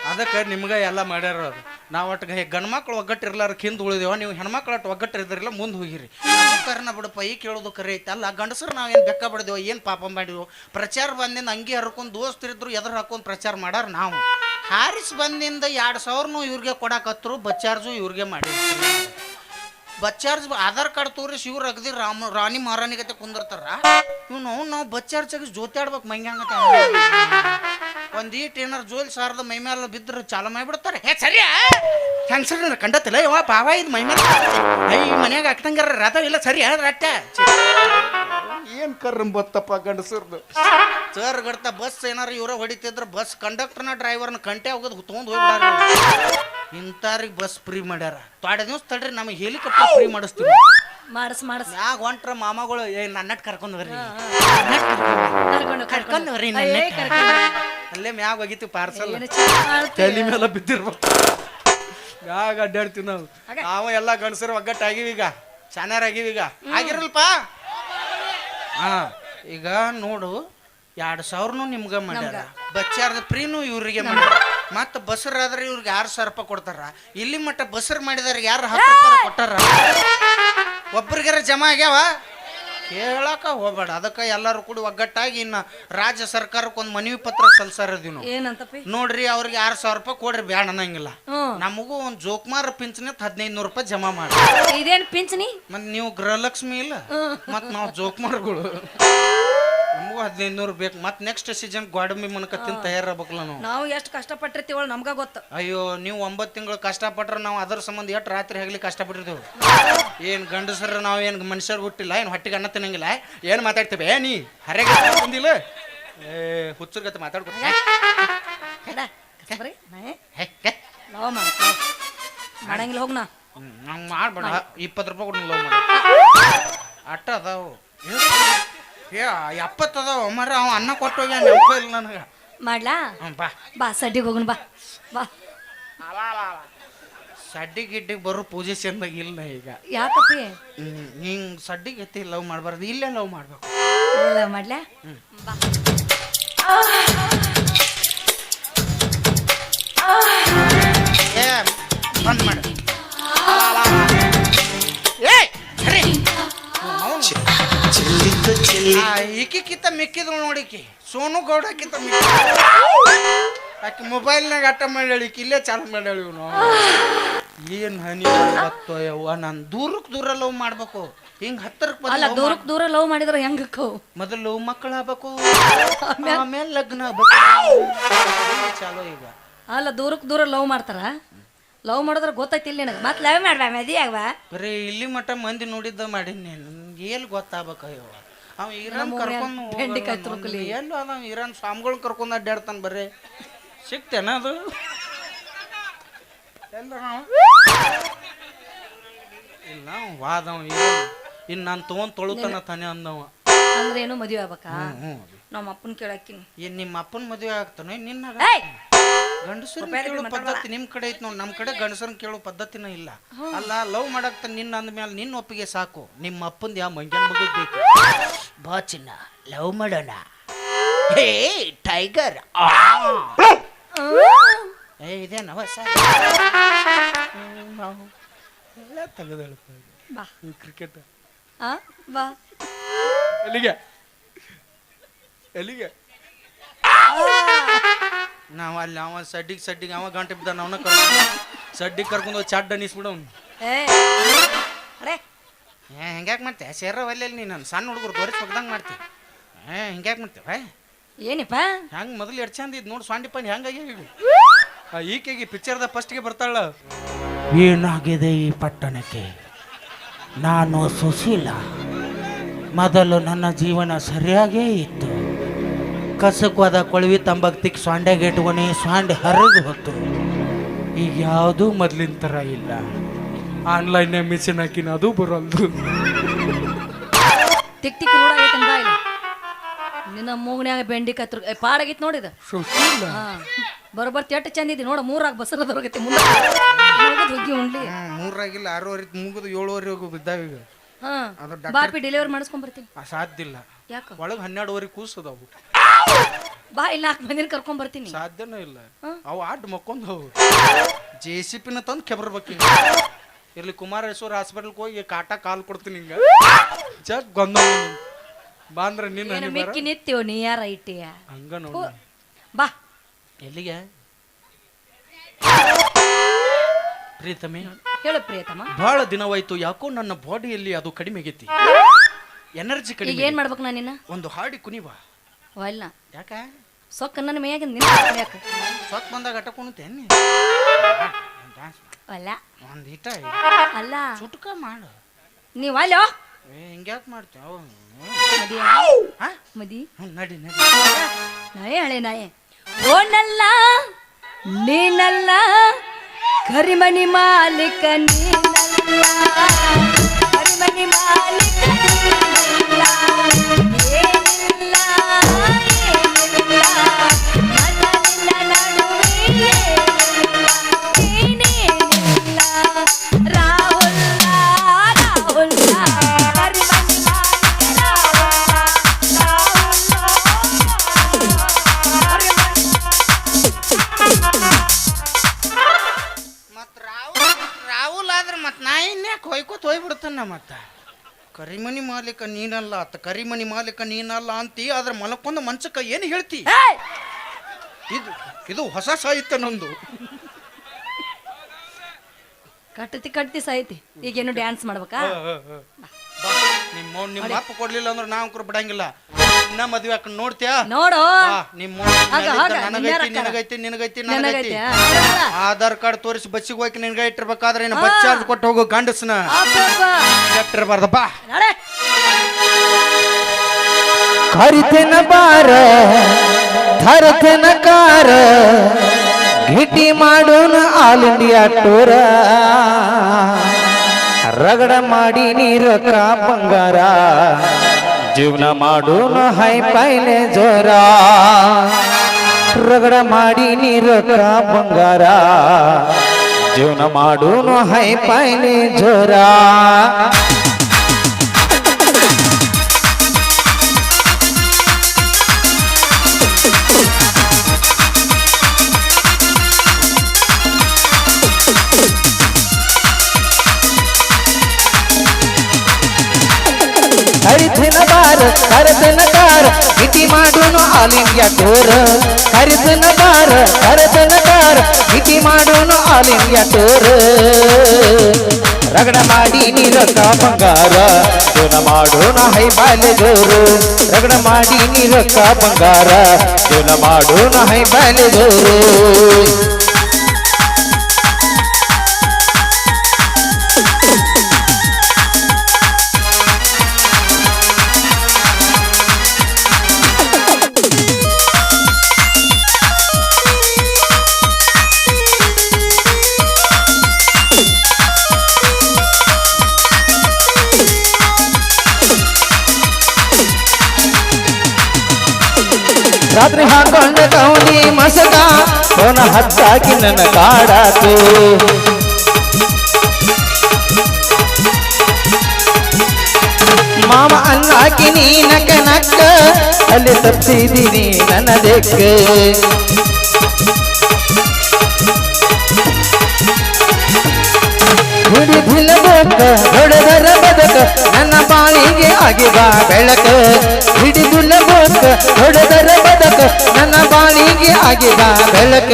ಅದಕ್ಕೆ ನಿಮ್ಗೆ ಎಲ್ಲ ಮಾಡ್ಯಾರ ಅವ್ರು. ನಾವು ಒಟ್ಟು ಗಂಡ್ಮಕ್ಳು ಒಗ್ಗಟ್ಟು ಇರ್ಲಾರ್ಕ ಹಿಂದೆ ಉಳಿದೇವ, ನೀವು ಹೆಣ್ಮಕ್ಳು ಒಟ್ಟು ಒಗ್ಗಟ್ಟಿರ್ದಿರಲ್ಲ, ಮುಂದೆ ಹೋಗಿರಿ. ಕರ್ನ ಬಿಡಪ್ಪ, ಈ ಕೇಳೋದು ಕರೆ ಐತೆ ಅಲ್ಲ, ಗಂಡಸರು ನಾವೇನು ಬೆಕ್ಕ ಬಿಡ್ದೇವೋ, ಏನು ಪಾಪ ಮಾಡಿದ್ವು ಪ್ರಚಾರ ಬಂದಿಂದ ಅಂಗಿ ಹರ್ಕೊಂಡು ದೋಸ್ತರಿದ್ರು ಎದುರು ಹಾಕೊಂಡು ಪ್ರಚಾರ ಮಾಡಾರ ನಾವು. ಹಾರಿಸ್ ಬಂದಿಂದ ಎರಡು ಸಾವಿರನು ಇವ್ರಿಗೆ ಕೊಡಾಕತ್ರು ಬಚ್ಚಾರ್ಜು ಇವ್ರಿಗೆ ಮಾಡಿ ಬಚ್ಚಾರ್ಜ್ ಆಧಾರ್ ಕಾರ್ಡ್ ತೋರಿಸಿ ಇವ್ರು ಅಗದಿ ರಾಮ ರಾಣಿ ಮಹಾರಾಣಿಗತೆ ಕುಂದಿರ್ತಾರ. ಇವ್ನು ನಾವು ಬಚ್ಚಾರ್ಜ್ ಜೋತೆ ಜೋತಿ ಆಡ್ಬೇಕು ಮಂಗ್ಯಾಂಗತ ಒಂದೀಟ್ ಏನಾರ ಜೋಲ್ ಸಾರದ ಮೈ ಮೇಲೆ ಬಿದ್ದರೆ ಚಾಲು ಮಾಡಿಬಿಡ್ತಾರೆ ಹೇ ಸರಿಯಾ? ಹೆಂಗ್ಸರ್ ಕಂಡತಿಲ್ಲ? ಯವ್ವ ಬಾವಾ ಇದು ಮೈ ಮೇಲೆ ಐ ಮನ್ಯಾಗ ಹಾಕ್ತಂಗಾರ ರಥ ಇಲ್ಲ ಸರಿ ರಟ್ಟ ಏನ್ ಕರ್ರಂ ಬತ್ತಪ್ಪ ಗಂಡಸರ್ದು? ಸರ್ ಗಡ್ತ ಬಸ್ ಏನಾರ ಇವ್ರ ಹೊಡಿತಿದ್ರ ಬಸ್ ಕಂಡಕ್ಟರ್ನ ಡ್ರೈವರ್ನ ಕಂಟೆ ಹೋಗೋದು ತೊಗೊಂಡು ಹೋಗ್ಬಿಡಾರ ಇಂಥವ್ರಿಗೆ ಬಸ್ ಫ್ರೀ ಮಾಡ್ಯಾರ. ತೋಡೆ ದಿವ್ಸ ತಡ್ರಿ ನಮಗೆ ಹೆಲಿಕಾಪ್ಟರ್ ಫ್ರೀ ಮಾಡಿಸ್ತೀವಿ. ಮಾಡಸ್ ಮಾಡಸ್. ಮ್ಯಾಗ ಹೊಂಟ್ರ ಮಾಮಗಳು ಏ ನನ್ನಟ್ ಕರ್ಕೊಂಡು ಬರ್ರಿ ಕರ್ಕೊಂಡು ಕರ್ಕೊಂಡು ಬರ್ರಿ ಕರ್ಕೊಂಡು. ಅಲ್ಲೇ ಮ್ಯಾಗ ಹೋಗಿತ್ತು ಪಾರ್ಸಲ್. ತಲೆ ಮೇಲೆ ಬಿದ್ದಿರ್ಬೇಕು. ಮ್ಯಾಗ ಅಡ್ಡಾಡ್ತೀವಿ ನಾವು. ನಾವು ಎಲ್ಲ ಗಂಡಸರು ಒಗ್ಗಟ್ಟಾಗಿವಿ ಈಗ. ಚಾನರ್ ಆಗಿವಿ ಈಗ. ಆಗಿರಲ್ಪ? ಹಾ. ಈಗ ನೋಡು ಎರಡು ಸಾವಿರನು ನಿಮ್ಗೆ ಮಾಡ್ಯಾರ. ಬಚ್ಚಾರ್ದ ಫ್ರೀನು ಇವ್ರಿಗೆ ಮಾಡ್ಯಾರ. ಮತ್ತು ಆದ್ರೆ ಇವ್ರಿಗೆ ಯಾರು ಸಾವಿರ ರೂಪಾಯಿ ಕೊಡ್ತಾರ. ಇಲ್ಲಿ ಮಟ್ಟ ಬಸರ್ ಮಾಡಿದಾರೆ ಯಾರು ಹತ್ತು ರೂಪಾಯಿ ಕೊಟ್ಟಾರ? ಒಬ್ರಿಗಾರ ಜಮಾ ಆಗ್ಯಾವ? ಕೇಳಕ ಹೋಗ್ಬೇಡ. ಅದಕ್ಕೆ ಎಲ್ಲರೂ ಕೂಡ ಒಗ್ಗಟ್ಟಾಗಿ ಇನ್ನ ರಾಜ್ಯ ಸರ್ಕಾರಕ್ಕೆ ಒಂದು ಮನವಿ ಪತ್ರ ನಾವು. ಏನಂತಪ್ಪಿ? ನೋಡ್ರಿ ಅವ್ರಿಗೆ ಆರು ಸಾವಿರ ರೂಪಾಯಿ ಕೊಡ್ರಿ ಬ್ಯಾಡ ಅನ್ನಂಗಿಲ್ಲ. ನಮಗೂ ಒಂದು ಜೋಕ್ಮಾರ್ ಪಿಂಚಣಿ ಹದಿನೈದು ನೂರು ರೂಪಾಯಿ ಜಮಾ ಮಾಡಿ. ಇದೇನು ಪಿಂಚಣಿ? ಮತ್ತೆ ನೀವು ಗೃಹಲಕ್ಷ್ಮಿ ಇಲ್ಲ? ಮತ್ತೆ ನಾವು ಜೋಕುಮಾರ್ಗಳು. ನಮಗೂ ಹದಿನೈದು ನೂರು ಬೇಕು. ಮತ್ತೆ ನೆಕ್ಸ್ಟ್ ಸೀಸನ್ ಗೋಡಂಬಿ ಮುನಕ ತಿಂದು ತಯಾರಾಗಬೇಕಲ್ಲ ನಾವು. ನಾವು ಎಷ್ಟು ಕಷ್ಟಪಟ್ಟಿರ್ತೀವಳ ನಮ್ಗ ಗೊತ್ತು. ಅಯ್ಯೋ ನೀವು ಒಂಬತ್ತು ತಿಂಗಳು ಕಷ್ಟಪಟ್ರೆ ನಾವು ಅದರ ಸಂಬಂಧ ಎಷ್ಟು ರಾತ್ರಿ ಆಗಲಿ ಕಷ್ಟಪಟ್ಟಿರ್ತೀವಿ. ಏನು ಗಂಡಸರು ನಾವು ಏನು ಮನುಷ್ಯರು ಹುಟ್ಟಿಲ್ಲ ಏನು ಹೊಟ್ಟಿಗೆ ಅನ್ನ ತಿನ್ನಂಗಿಲ್ಲ ಏನು ಮಾತಾಡ್ತೀವಿ? ಏ ನೀ ಹರೆಗೆ ಬಂದಿಲ್ಲ? ಏ ಹುಚ್ಚರ ಗತೆ ಮಾತಾಡ್ಕೊತ ಎಡ, ಕಸ್ಬರಿ, ನಾಯೇ. ಲವ್ ಮಾಡ ಮಾಡಂಗಿಲ್ಲ ಹೋಗ್ ನಾ ನಂಗೆ ಮಾಡ್ಬೇಡ. ಇಪ್ಪತ್ತು ರೂಪಾಯಿ ಕೊಡ್ಲಿಲ್ಲ ಅಟ್ಟ ಅದಾವು. ಏ ಎಪ್ಪತ್ತು ಅದಾವ ಮರ ಅವ ಅನ್ನ ಕೊಟ್ಟು ಹೋಗ್ಯಾನ ನೆನಪ ಇಲ್ಲ ನನಗೆ. ಮಾಡ್ಲಾ? ಹ್ಞೂ ಬಾ. ಬಾ ಸಡ್ಡಿಗೆ ಹೋಗೋಣ ಬಾ. ಬಾ. ಸಡ್ಡಿ ಗಿಡ್ಡಿಗೆ ಬರೋ ಪೊಸಿಷನ್ದಾಗ ಇಲ್ಲ ಈಗ. ಯಾಕಪ್ಪಿ? ಹಿಂಗೆ ಸಡ್ಡಿಗೆ ಎತ್ತಿ ಲವ್ ಮಾಡಬಾರ್ದು. ಇಲ್ಲೇ ಲವ್ ಮಾಡ್ಬೇಕು. ಇಲ್ಲ ಮಾಡ್ಲಾ? ಬಾ. ಏ ಬಂದ್ ಮಾಡು. ಈಕಿಕ್ಕಿಂತ ಮಿಕ್ಕಿದ್ರು ನೋಡಿಕಿ ಸೋನು ಗೌಡಕ್ಕಿಂತ ಮಿಕ್ಕಿ ಆಕೆ ಮೊಬೈಲ್ನಾಗ ಅಟ್ಟ ಮಾಡ್ಯಾಳ ಈಕಿ ಇಲ್ಲೇ ಚಾಲು ಮಾಡ್ಯಾಳ ಇವನು. ಏನ್ ಹನಿ ಬತ್ತೋ ಯವ್ವ ನಾನು ದೂರಕ್ಕೆ ದೂರ ಲವ್ ಮಾಡ್ಬೇಕು. ಹಿಂಗ್ ಹತ್ತರಕ್ಕೆ ಅಲ್ಲ ಬಂದು ದೂರಕ್ ದೂರ ಲವ್ ಮಾಡಿದ್ರೆ ಹೆಂಗ್ ಅಕ್ಕವು? ಮೊದಲು ಮಕ್ಕಳು ಆಗ್ಬೇಕು. ಆಮೇಲೆ ಲಗ್ನ ಆಗ್ಬೇಕು. ಚಾಲೋ ಈಗ? ಅಲ್ಲ ದೂರಕ್ ದೂರ ಲವ್ ಮಾಡ್ತಾರ? ಲವ್ ಮಾಡಿದ್ರೆ ಗೊತ್ತೈತಿ ಇಲ್ಲಿ ನಿನಗೆ. ಮತ್ತೆ ಲವ್ ಮಾಡ್ಬಾ ಮದಿ ಆಗ್ವಾ ಬರೀ ಇಲ್ಲಿ ಮಟ್ಟ ಮಂದಿ ನೋಡಿದ್ದ ಮಾಡೀನಿ. ನನ್ಗೆ ಎಲ್ಲಿ ಗೊತ್ತಾಗ್ಬೇಕ ಅಯ್ಯವ ಅವ ಇರಾನ್ ನಮ್ಮ ಊರ್ಯಾಗ ಕರ್ಕೊಂಡು ಬೆಂಡಿಕಾಯಿ ತುರುಕಲಿ. ಎಲ್ಲ ಅದಾವ ಇರಾನ್ ಸ್ವಾಮಿಗಳನ್ನ ಕರ್ಕೊಂಡು ಅಡ್ಡಾಡ್ತಾನ ಬರ್ರಿ. ಸಿಕ್ತೇನ ಅದು? ಎಲ್ಲ ಇಲ್ಲ ಅವ ವಾದವ ಇನ್ನು ನಾನು ತೊಗೊಂಡ್ ತೊಳುತ್ತಾನ ತಾನೆ ಅಂದವ. ಅಂದ್ರೆ ಏನು ಮದುವೆ ಆಗ್ಬೇಕಾ? ಹ್ಞೂ ನಮ್ಮ ಅಪ್ಪನ ಕೇಳಾಕಿನಿ ಏನ್ ನಿಮ್ಮ ಅಪ್ಪನ ಮದುವೆ ಆಗ್ತಾನೆ? ನಿನ್ನ ಏಯ್! ಉಪಯೋಗ ಕೇಳೋ ಪದ್ಧತಿ ನಿಮ್ ಕಡೆ ಐತಿ ನೋಡಿ ನಮ್ಮ ಕಡೆ ಗಂಡಸರನ್ನ ಕೇಳೋ ಪದ್ಧತಿನ ಇಲ್ಲ. ಅಲ್ಲ ಲವ್ ಮಾಡಕ್ತ ನಿನ್ನ ಅಂದ್ಮೇಲೆ ನಿನ್ನ ಒಪ್ಪಿಗೆ ಸಾಕು. ನಿಮ್ಮ ಅಪ್ಪಂದು ಯಾವ ಮಂಗ್ಯಾನ ಮಗು ಬೇಕು? ಬಾ ಚಿನ್ನ ಲವ್ ಮಾಡೋಣ. Hey tiger. ಏ ಎಲ್ಲ ತೆಗೆದಳು ಬಾ. ಕ್ರಿಕೆಟ್ ಬಾ. ಎಲ್ಲಿಗೆ? ಎಲ್ಲಿಗೆ? ನಾವು ಅಲ್ಲಿ ಅವ ಸಡ್ಡಿಗೆ ಸಡ್ಡಿಗೆ ಅವ ಗಂಟೆ ಬಿದ್ದ ಅವನ ಕರ್ಕೊಂಡು ಸಡ್ಡಿಗೆ ಕರ್ಕೊಂಡು ಹೋಗಿ ಚಡ್ಡ ಅನ್ನಿಸ್ಬಿಡವ್ ಏ ಹಿಂಗ್ಯಾಕೆ ಮಾಡ್ತೆ? ಸೇರ ಒಲ್ಲೆಲ್ಲಿ ನೀನು ನನ್ನ ಸಣ್ಣ ಹುಡುಗರು ತೋರಿಸಿ ಒಗ್ದಂಗೆ ಮಾಡ್ತಿ. ಏ ಹಿಂಗ್ಯಾಕೆ ಮಾಡ್ತೇವ ಏನಿಪ್ಪ? ಹೆಂಗೆ ಮೊದಲು ಎರಡು ಚಂದ ಇದ್ ನೋಡಿ ಸ್ವಾಂಡಿಪ್ಪ ಹೆಂಗಾಗಿ ಈಕೆಗೆ ಪಿಕ್ಚರ್ದ ಫಸ್ಟ್ಗೆ ಬರ್ತಾಳ ಏನಾಗಿದೆ ಈ ಪಟ್ಟಣಕ್ಕೆ? ನಾನು ಸುಶೀಲ. ಮೊದಲು ನನ್ನ ಜೀವನ ಸರಿಯಾಗೇ ಇತ್ತು. ಕಸಕ್ವಾದ ಕೊಳವಿ ತಂಬಕ್ತಿಗೆ ಸ್ವಾಂಡ್ಯಾಗ ಇಟ್ಕೊನಿ ಸೊಂಡೆ ಹರಿದು ಹೊತ್ತು. ಈಗ ಯಾವುದೂ ಮೊದ್ಲಿನ ಥರ ಇಲ್ಲ. ಆನ್ಲೈನ್ನೇ ಮಿಷಿನ್ ಹಾಕಿನ ಅದು ಬರಲ್ದು. ಟಿಕ್ ಟಿಕ್ ರೂಢ ಆಗೈತೆ ಬಾ ಇಲ್ಲಿ ನಿನ್ನ ಮೂಗ್ನ್ಯಾಗ ಬೆಂಡಿ ಕತ್ರ ಏ, ಪಾಡಾಗಿತ್ತು ನೋಡಿದ ಸುಶೀಲ ಬರೋಬ್ಬರ್ ತೆಟ್ಟು ಚಂದ ಇದ್ದಿ ನೋಡ ಮೂರಾಗ ಬಸರದವ್ರಗೈತಿ ಮುಂದೆ ಹೋಗಿ ಉಂಡ್ಲಿ. ಮೂರಾಗಿಲ್ಲ ಆರೂವರೆ ಮುಗಿದು ಏಳುವರೆಗೂ ಹೋಗಿ ಹಾ. ಅದು ಡಾಕ್ಟರ್- ಬಾಪಿ ಡೆಲಿವರಿ ಮಾಡಿಸ್ಕೊಂಡ್ ಬರ್ತೀನಿ. ಆ ಸಾಧ್ಯ ಇಲ್ಲ. ಯಾಕ? ಒಳಗೆ ಹನ್ನೆರಡುವರೆ ಕೂಸದವು ಬಾ ಇಲ್ಲ ನಾಲ್ಕು ಮಂದಿನ ಕರ್ಕೊಂಡ್ ಬರ್ತೀನಿ. ಸಾಧ್ಯನೂ ಇಲ್ಲ. ಅವು ಆಡ್ ಮಕ್ಕೊಂದು ಅವು ಜೆ ಸಿ ಪಿನ ತಂದು ಕೆಬರ್ಬೇಕು ಇಲ್ಲಿ ಕುಮಾರೇಶ್ವರ ಹಾಸ್ಪಿಟಲ್ಗೆ ಹೋಗಿ ಕಾಟ ಕಾಲ್ ಕೊಡ್ತೀನಿ ಹಿಂಗ. ಜಗ್ ಗೊಂದ ಬಾಂದ್ರ ನಿನ್ನ ಏನು ಹನಿ ಮಿಕ್ಕಿ ನಿತ್ತೀವ ನೀ ಯಾರ ಇಟ್ಟಿಯ ಹಂಗ ನೋಡು. ಬಾ. ಎಲ್ಲಿಗೆ? ಪ್ರೀತಮೆ. ಹೇಳು ಪ್ರೀತಮ. ಬಹಳ ದಿನವಾಯ್ತು ಯಾಕೋ ನನ್ನ ಬಾಡಿಯಲ್ಲಿ ಅದು ಕಡಿಮೆ ಆಗೈತಿ. ಎನರ್ಜಿ ಕಡಿಮೆ ಏನ್ ಮಾಡ್ಬೇಕು ನಾನಿನ್ನ ನಿನ್ನ? ಒಂದು ಹಾಡಿ ಕುಣಿವಾ. ಅಲ್ಲ ಯಾಕ? ಸೊಕ್ಕ ನನ್ನ ಮೇಯಾಗ ನಿನ್ನ ಯಾಕ? ಸ್ವತ್ ಬಂದಾಗ ಅಟ ಕುಣಿತೇನೆ ಅಲ್ಲ ಒಂದು ಹಿಟ ಅಲ್ಲ. ಚುಟ್ಕ ಮಾಡು. ನೀವು ಅಲ್ಲೋ ಏ ಮಾಡ್ತೇವೆ ಮದಿ ನಡಿ ನಡಿ. ನಾಯೇ ಹಳೆ ನಾಯೇ. ಓನಲ್ಲ ನೀನಲ್ಲ ಕರಿಮಣಿ ಮಾಲಿಕ ನೀನಲ್ಲ ಕರಿಮಣಿ ಮಾಲಿಕ ನೀನಲ್ಲ ಮತ್ತ ಕರಿಮನಿ ಮಾಲೀಕ ನೀನಲ್ಲ ಅತ್ತ ಕರಿಮನಿ ಮಾಲೀಕ ನೀನಲ್ಲ ಅಂತಿ ಆದ್ರೆ ಮಲಕೊಂದು ಮಂಚಕ್ಕ ಏನು ಹೇಳ್ತಿ! ಇದು ಇದು ಹೊಸ ಸಾಹಿತ್ಯ ನಂದು ಕಟ್ಟತಿ ಕಟ್ತಿ ಸಾಹಿತಿ. ಈಗೇನು ಡ್ಯಾನ್ಸ್ ಮಾಡ್ಬೇಕಾ? ನಿಮ್ಮ ನಿಮ್ಮ ಅಪ್ಪ ಕೊಡ್ಲಿಲ್ಲ ಅಂದ್ರೆ ನಾವು ಕೂಡ ಬಿಡಂಗಿಲ್ಲ. ಇನ್ನ ಮದ್ವೆ ಹಾಕ ನೋಡ್ತ್ಯಾ? ನೋಡು. ಬಾ, ನಿಮ್ಮ ಆಗ, ನನಗೈತಿ ನಿನಗೈತಿ ನಿನಗೈತಿ ನನಗೈತಿ. ನನಗೈತೆ ಆ? ಆಧಾರ್ ಕಾರ್ಡ್ ತೋರಿಸಿ ಬಸ್ಸಿಗೆ ಹೋಗಿ ನಿನ್ಗೆ ಇಟ್ಟಿರ್ಬೇಕಾದ್ರೆ ಇನ್ನು ಬಸ್ ಚಾರ್ಜ್ ಕೊಟ್ಟು ಹೋಗು ಗಂಡಸ್ನ. ಅಬ್ಬಬ್ಬ. ನಡೆ. ಕರಿತನ ಬಾರ ಥರತನ ಕಾರ ಗಿಟಿ ಮಾಡೋಣ ಆಲ್ ಇಂಡಿಯಾ ಟೂರ. ರಗಡ ಮಾಡಿ ನೀರಕ ಬಂಗಾರ. ಜೀವನ ಮಾಡೋಣ ಹೈ ಪೈಲೆ ಜೋರ ರಗಡ ಮಾಡಿ ನೀರಕ ಬಂಗಾರ. ಜೀವನ ಮಾಡೋಣ ಹೈ ಪೈಲೆ ಜೋರ ಬಾರ ಕರತನ ಕಾರ ಇಟಿ ಮಾಡೋನು ಆಲ್ ಇಂಡಿಯಾ ಟೂರ್ ಕರಿತನ ಬಾರ ಕರತನ ಕಾರ ಇಟಿ ಮಾಡೋನು ಆಲ್ ಇಂಡಿಯಾ ಟೂರ್ ರಗಡ ಮಾಡಿ ನೀರಕ ಬಂಗಾರ ಜೋನ ಮಾಡೋಣ ಹೈ ಬಾಲೆ ಜೋರು ರಗಡ ಮಾಡಿ ನೀರಕ ಬಂಗಾರ ಜೋನ ಮಾಡೋಣ ಹೈ ಬಾಲೆ ಜೋರು ಹತ್ತಾಗಿ ನನ್ನ ಕಾಡಾತು. ಮಾಮ ಅನ್ನಾಕಿ ನೀ ನಕ ನಕ್ಕ ಅಲ್ಲಿ ತಪ್ಪಿದ್ದೀನಿ ನನ್ನ ದೇಕ್ಕೆ. ಹುಡುಗಿಲ್ಲ ನನ್ನ ಬಾಳಿಗೆ ಆಗಿ ಬಾ ಬೆಳಕ ಹಿಡಿದು ನಗೋಕ ಹೊಡೆದರ ಬದಕ ನನ್ನ ಬಾಳಿಗೆ ಆಗಿ ಬಾ ಬೆಳಕ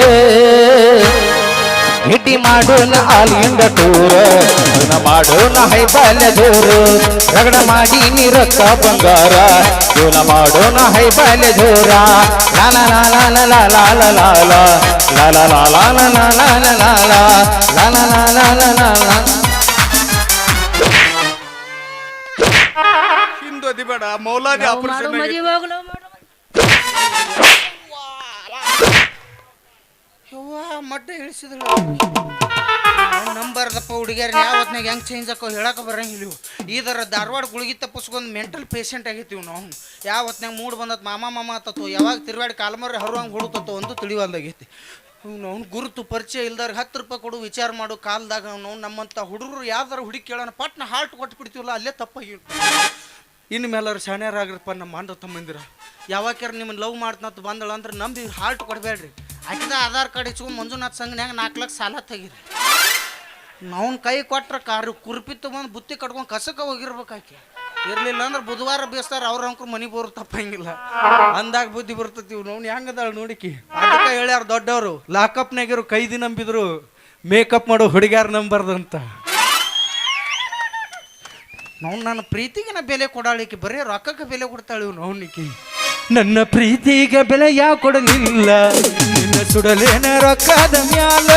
ಹಿಟ್ಟಿ ಮಾಡೋಣ ಆಲಿಂದ ಟೂರ ಇವನ ಮಾಡೋಣ ಹೈಬಾಲ್ಯ ಜೋರು ರಗಡ ಮಾಡಿ ನೀರಕ್ಕ ಬಂಗಾರ ಇವನ ಮಾಡೋಣ ಹೈಬಾಲ್ಯ ಜೋರ ಲಾಲ ಲಾಲ ಲಾಲ ಲಾಲ ಲಾಲ ಲಾಲ ಲಾಲ ಲಾಲ ಲಾಲ ಲಾಲ ಲಾಲ ಲಾಲ ಲಾಲ ಹಿಂದೂ ಅದಿಬೇಡ ಮೌಲಾನಿ ಮಾಡು ಆಪರೇಷನ್ ಮದುವೆ ಹೋಗು ಲವ್ ಮಾಡು ಯವ್ವ ಮಡ್ಡ ಇಳಿಸಿದ್ರು. ನಂಬರ್ದಪ್ಪ ಹುಡುಗಿಯರ್ ಯಾವ ಹೊತ್ನಾಗ ಹೆಂಗ್ ಚೇಂಜ್ ಆಕೋ ಹೇಳಕ ಬರಂಗಿಲ್ಲ ಇವು ಇದರ ಧಾರವಾಡ ಗುಳಿಗೆ ತಪ್ಪಿಸ್ಕೊಂಡು ಮೆಂಟಲ್ ಪೇಷಂಟ್ ಆಗೈತಿವ್ ನಾವು ಯಾವ ಹೊತ್ನಾಗ ಮೂಡ್ ಬಂದತ್ ಮಾಮ ಮಾಮ ಆತತ್ತು ಯಾವಾಗ ತಿರುವಾಡಿ ಕಾಲ್ಮರಿ ಹರುವಂಗೆ ಹುಡುತತ್ತು ಒಂದು ತಿಳಿವಲ್ದಾಗೈತಿ ಅವ್ನು ಅವ್ನು ಗುರುತು ಪರಿಚಯ ಇಲ್ದಾರ ಹತ್ತು ರೂಪಾಯಿ ಕೊಡು ವಿಚಾರ ಮಾಡು ಕಾಲ್ದಾಗ ಅವ್ನು ನಮ್ಮಂಥ ಹುಡುಗರು ಯಾವ್ದಾರ ಹುಡುಗಿ ಕೇಳೋಣ ಪಟ್ನ ಹಾರ್ಟ್ ಕೊಟ್ಟು ಬಿಡ್ತೀವಲ್ಲ ಅಲ್ಲೇ ತಪ್ಪಾಗಿ ಇನ್ನು ಮೇಲಾರು ಶಾಣ್ಯರಾಗ್ರಪ್ಪ ನಮ್ಮ ಅಣ್ಣ ತಮ್ಮಂದಿರ. ಯಾವಾಗ್ಯಾರ ನಿಮ್ಮನ್ನು ಲವ್ ಮಾಡ್ತನಂತ ಬಂದಳ ಅಂದ್ರೆ ನಂಬಿ ಹಾರ್ಟ್ ಕೊಡಬೇಡ್ರಿ. ಆಕಿದ ಆಧಾರ್ ಕಾರ್ಡ್ ಇಚ್ಕೊಂಡು ಮಂಜುನಾಥ್ ಸಂಘನ್ಯಾಗ ನಾಲ್ಕು ಲಕ್ಷ ಸಾಲ ತೆಗೀರಿ. ನಾವ್ನ ಕೈ ಕೊಟ್ರೆ ಕಾರು ಕುರ್ಪಿ ತಗೊಂಡು ಬುತ್ತಿ ಕಟ್ಕೊಂಡು ಕಸಕ್ಕೆ ಹೋಗಿರ್ಬೇಕು ಆಕೆ. ಇರಲಿಲ್ಲ ಅಂದ್ರೆ ಬುಧವಾರ ಬೇಸ್ತಾರ ಅವ್ರ ಅಂಕರು ಮನೆ ಬರು ತಪ್ಪಂಗಿಲ್ಲ. ಅಂದಾಗ ಬುದ್ಧಿ ಬರ್ತತಿ ನೋವು ಹೆಂಗದಾಳು ನೋಡಿಕಿ ಅದಕ್ಕೆ ಹೇಳ್ಯಾರ ದೊಡ್ಡವರು ಲಾಕಪ್ನಾಗಿರು ಕೈದಿ ನಂಬಿದ್ರು ಮೇಕಪ್ ಮಾಡೋ ಹುಡುಗ್ಯಾರ ನಂಬರ್ದಂತ ನಾವು ನನ್ನ ಪ್ರೀತಿಗೆ ನಾ ಬೆಲೆ ಕೊಡಾಳಿಕೆ, ಬರೀ ರೊಕ್ಕಕ್ಕೆ ಬೆಲೆ ಕೊಡ್ತಾಳೆ ಇವ್ನು ಅವನಿಗೆ ನನ್ನ ಪ್ರೀತಿಗೆ ಬೆಲೆ ಯಾವ ಕೊಡಲಿಲ್ಲ? ನಿನ್ನ ಸುಡಲೇನ ರೊಕ್ಕದ ಮ್ಯಾಲ?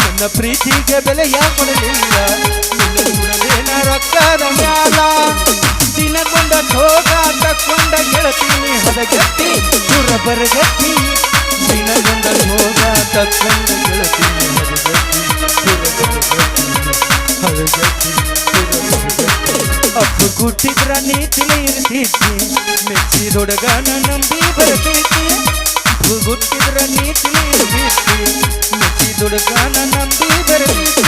ನನ್ನ ಪ್ರೀತಿಗೆ ಬೆಲೆ ಯಾವ ಕೊಡಲಿಲ್ಲ? ನಿನ್ನ ಸುಡಲೇನ ರೊಕ್ಕದ ಮ್ಯಾಲ? ದಿನಕೊಂಡ ಠೋಗ ತಕ್ಕೊಂಡ ಗೆಳತೀನಿ ಹದಗಟ್ಟಿ ದೂರ ಬರಗಟ್ಟಿ ದಿನಗೊಂಡ ಠೋಗ ತಕ್ಕೊಂಡ ಹುಟ್ಟಿದ್ರ ನೀತಿಲಿ ಇರ್ತೈತಿ ಮೆಚ್ಚಿದೊಡಗನ ನಂಬಿ ಬರ್ತೈತಿ ಹುಟ್ಟಿದ್ರ ನೀತಿಲಿ ಇರ್ತೈತಿ ಮೆಚ್ಚಿದೊಡಗನ ನಂಬಿ ಬರ್ತೈತಿ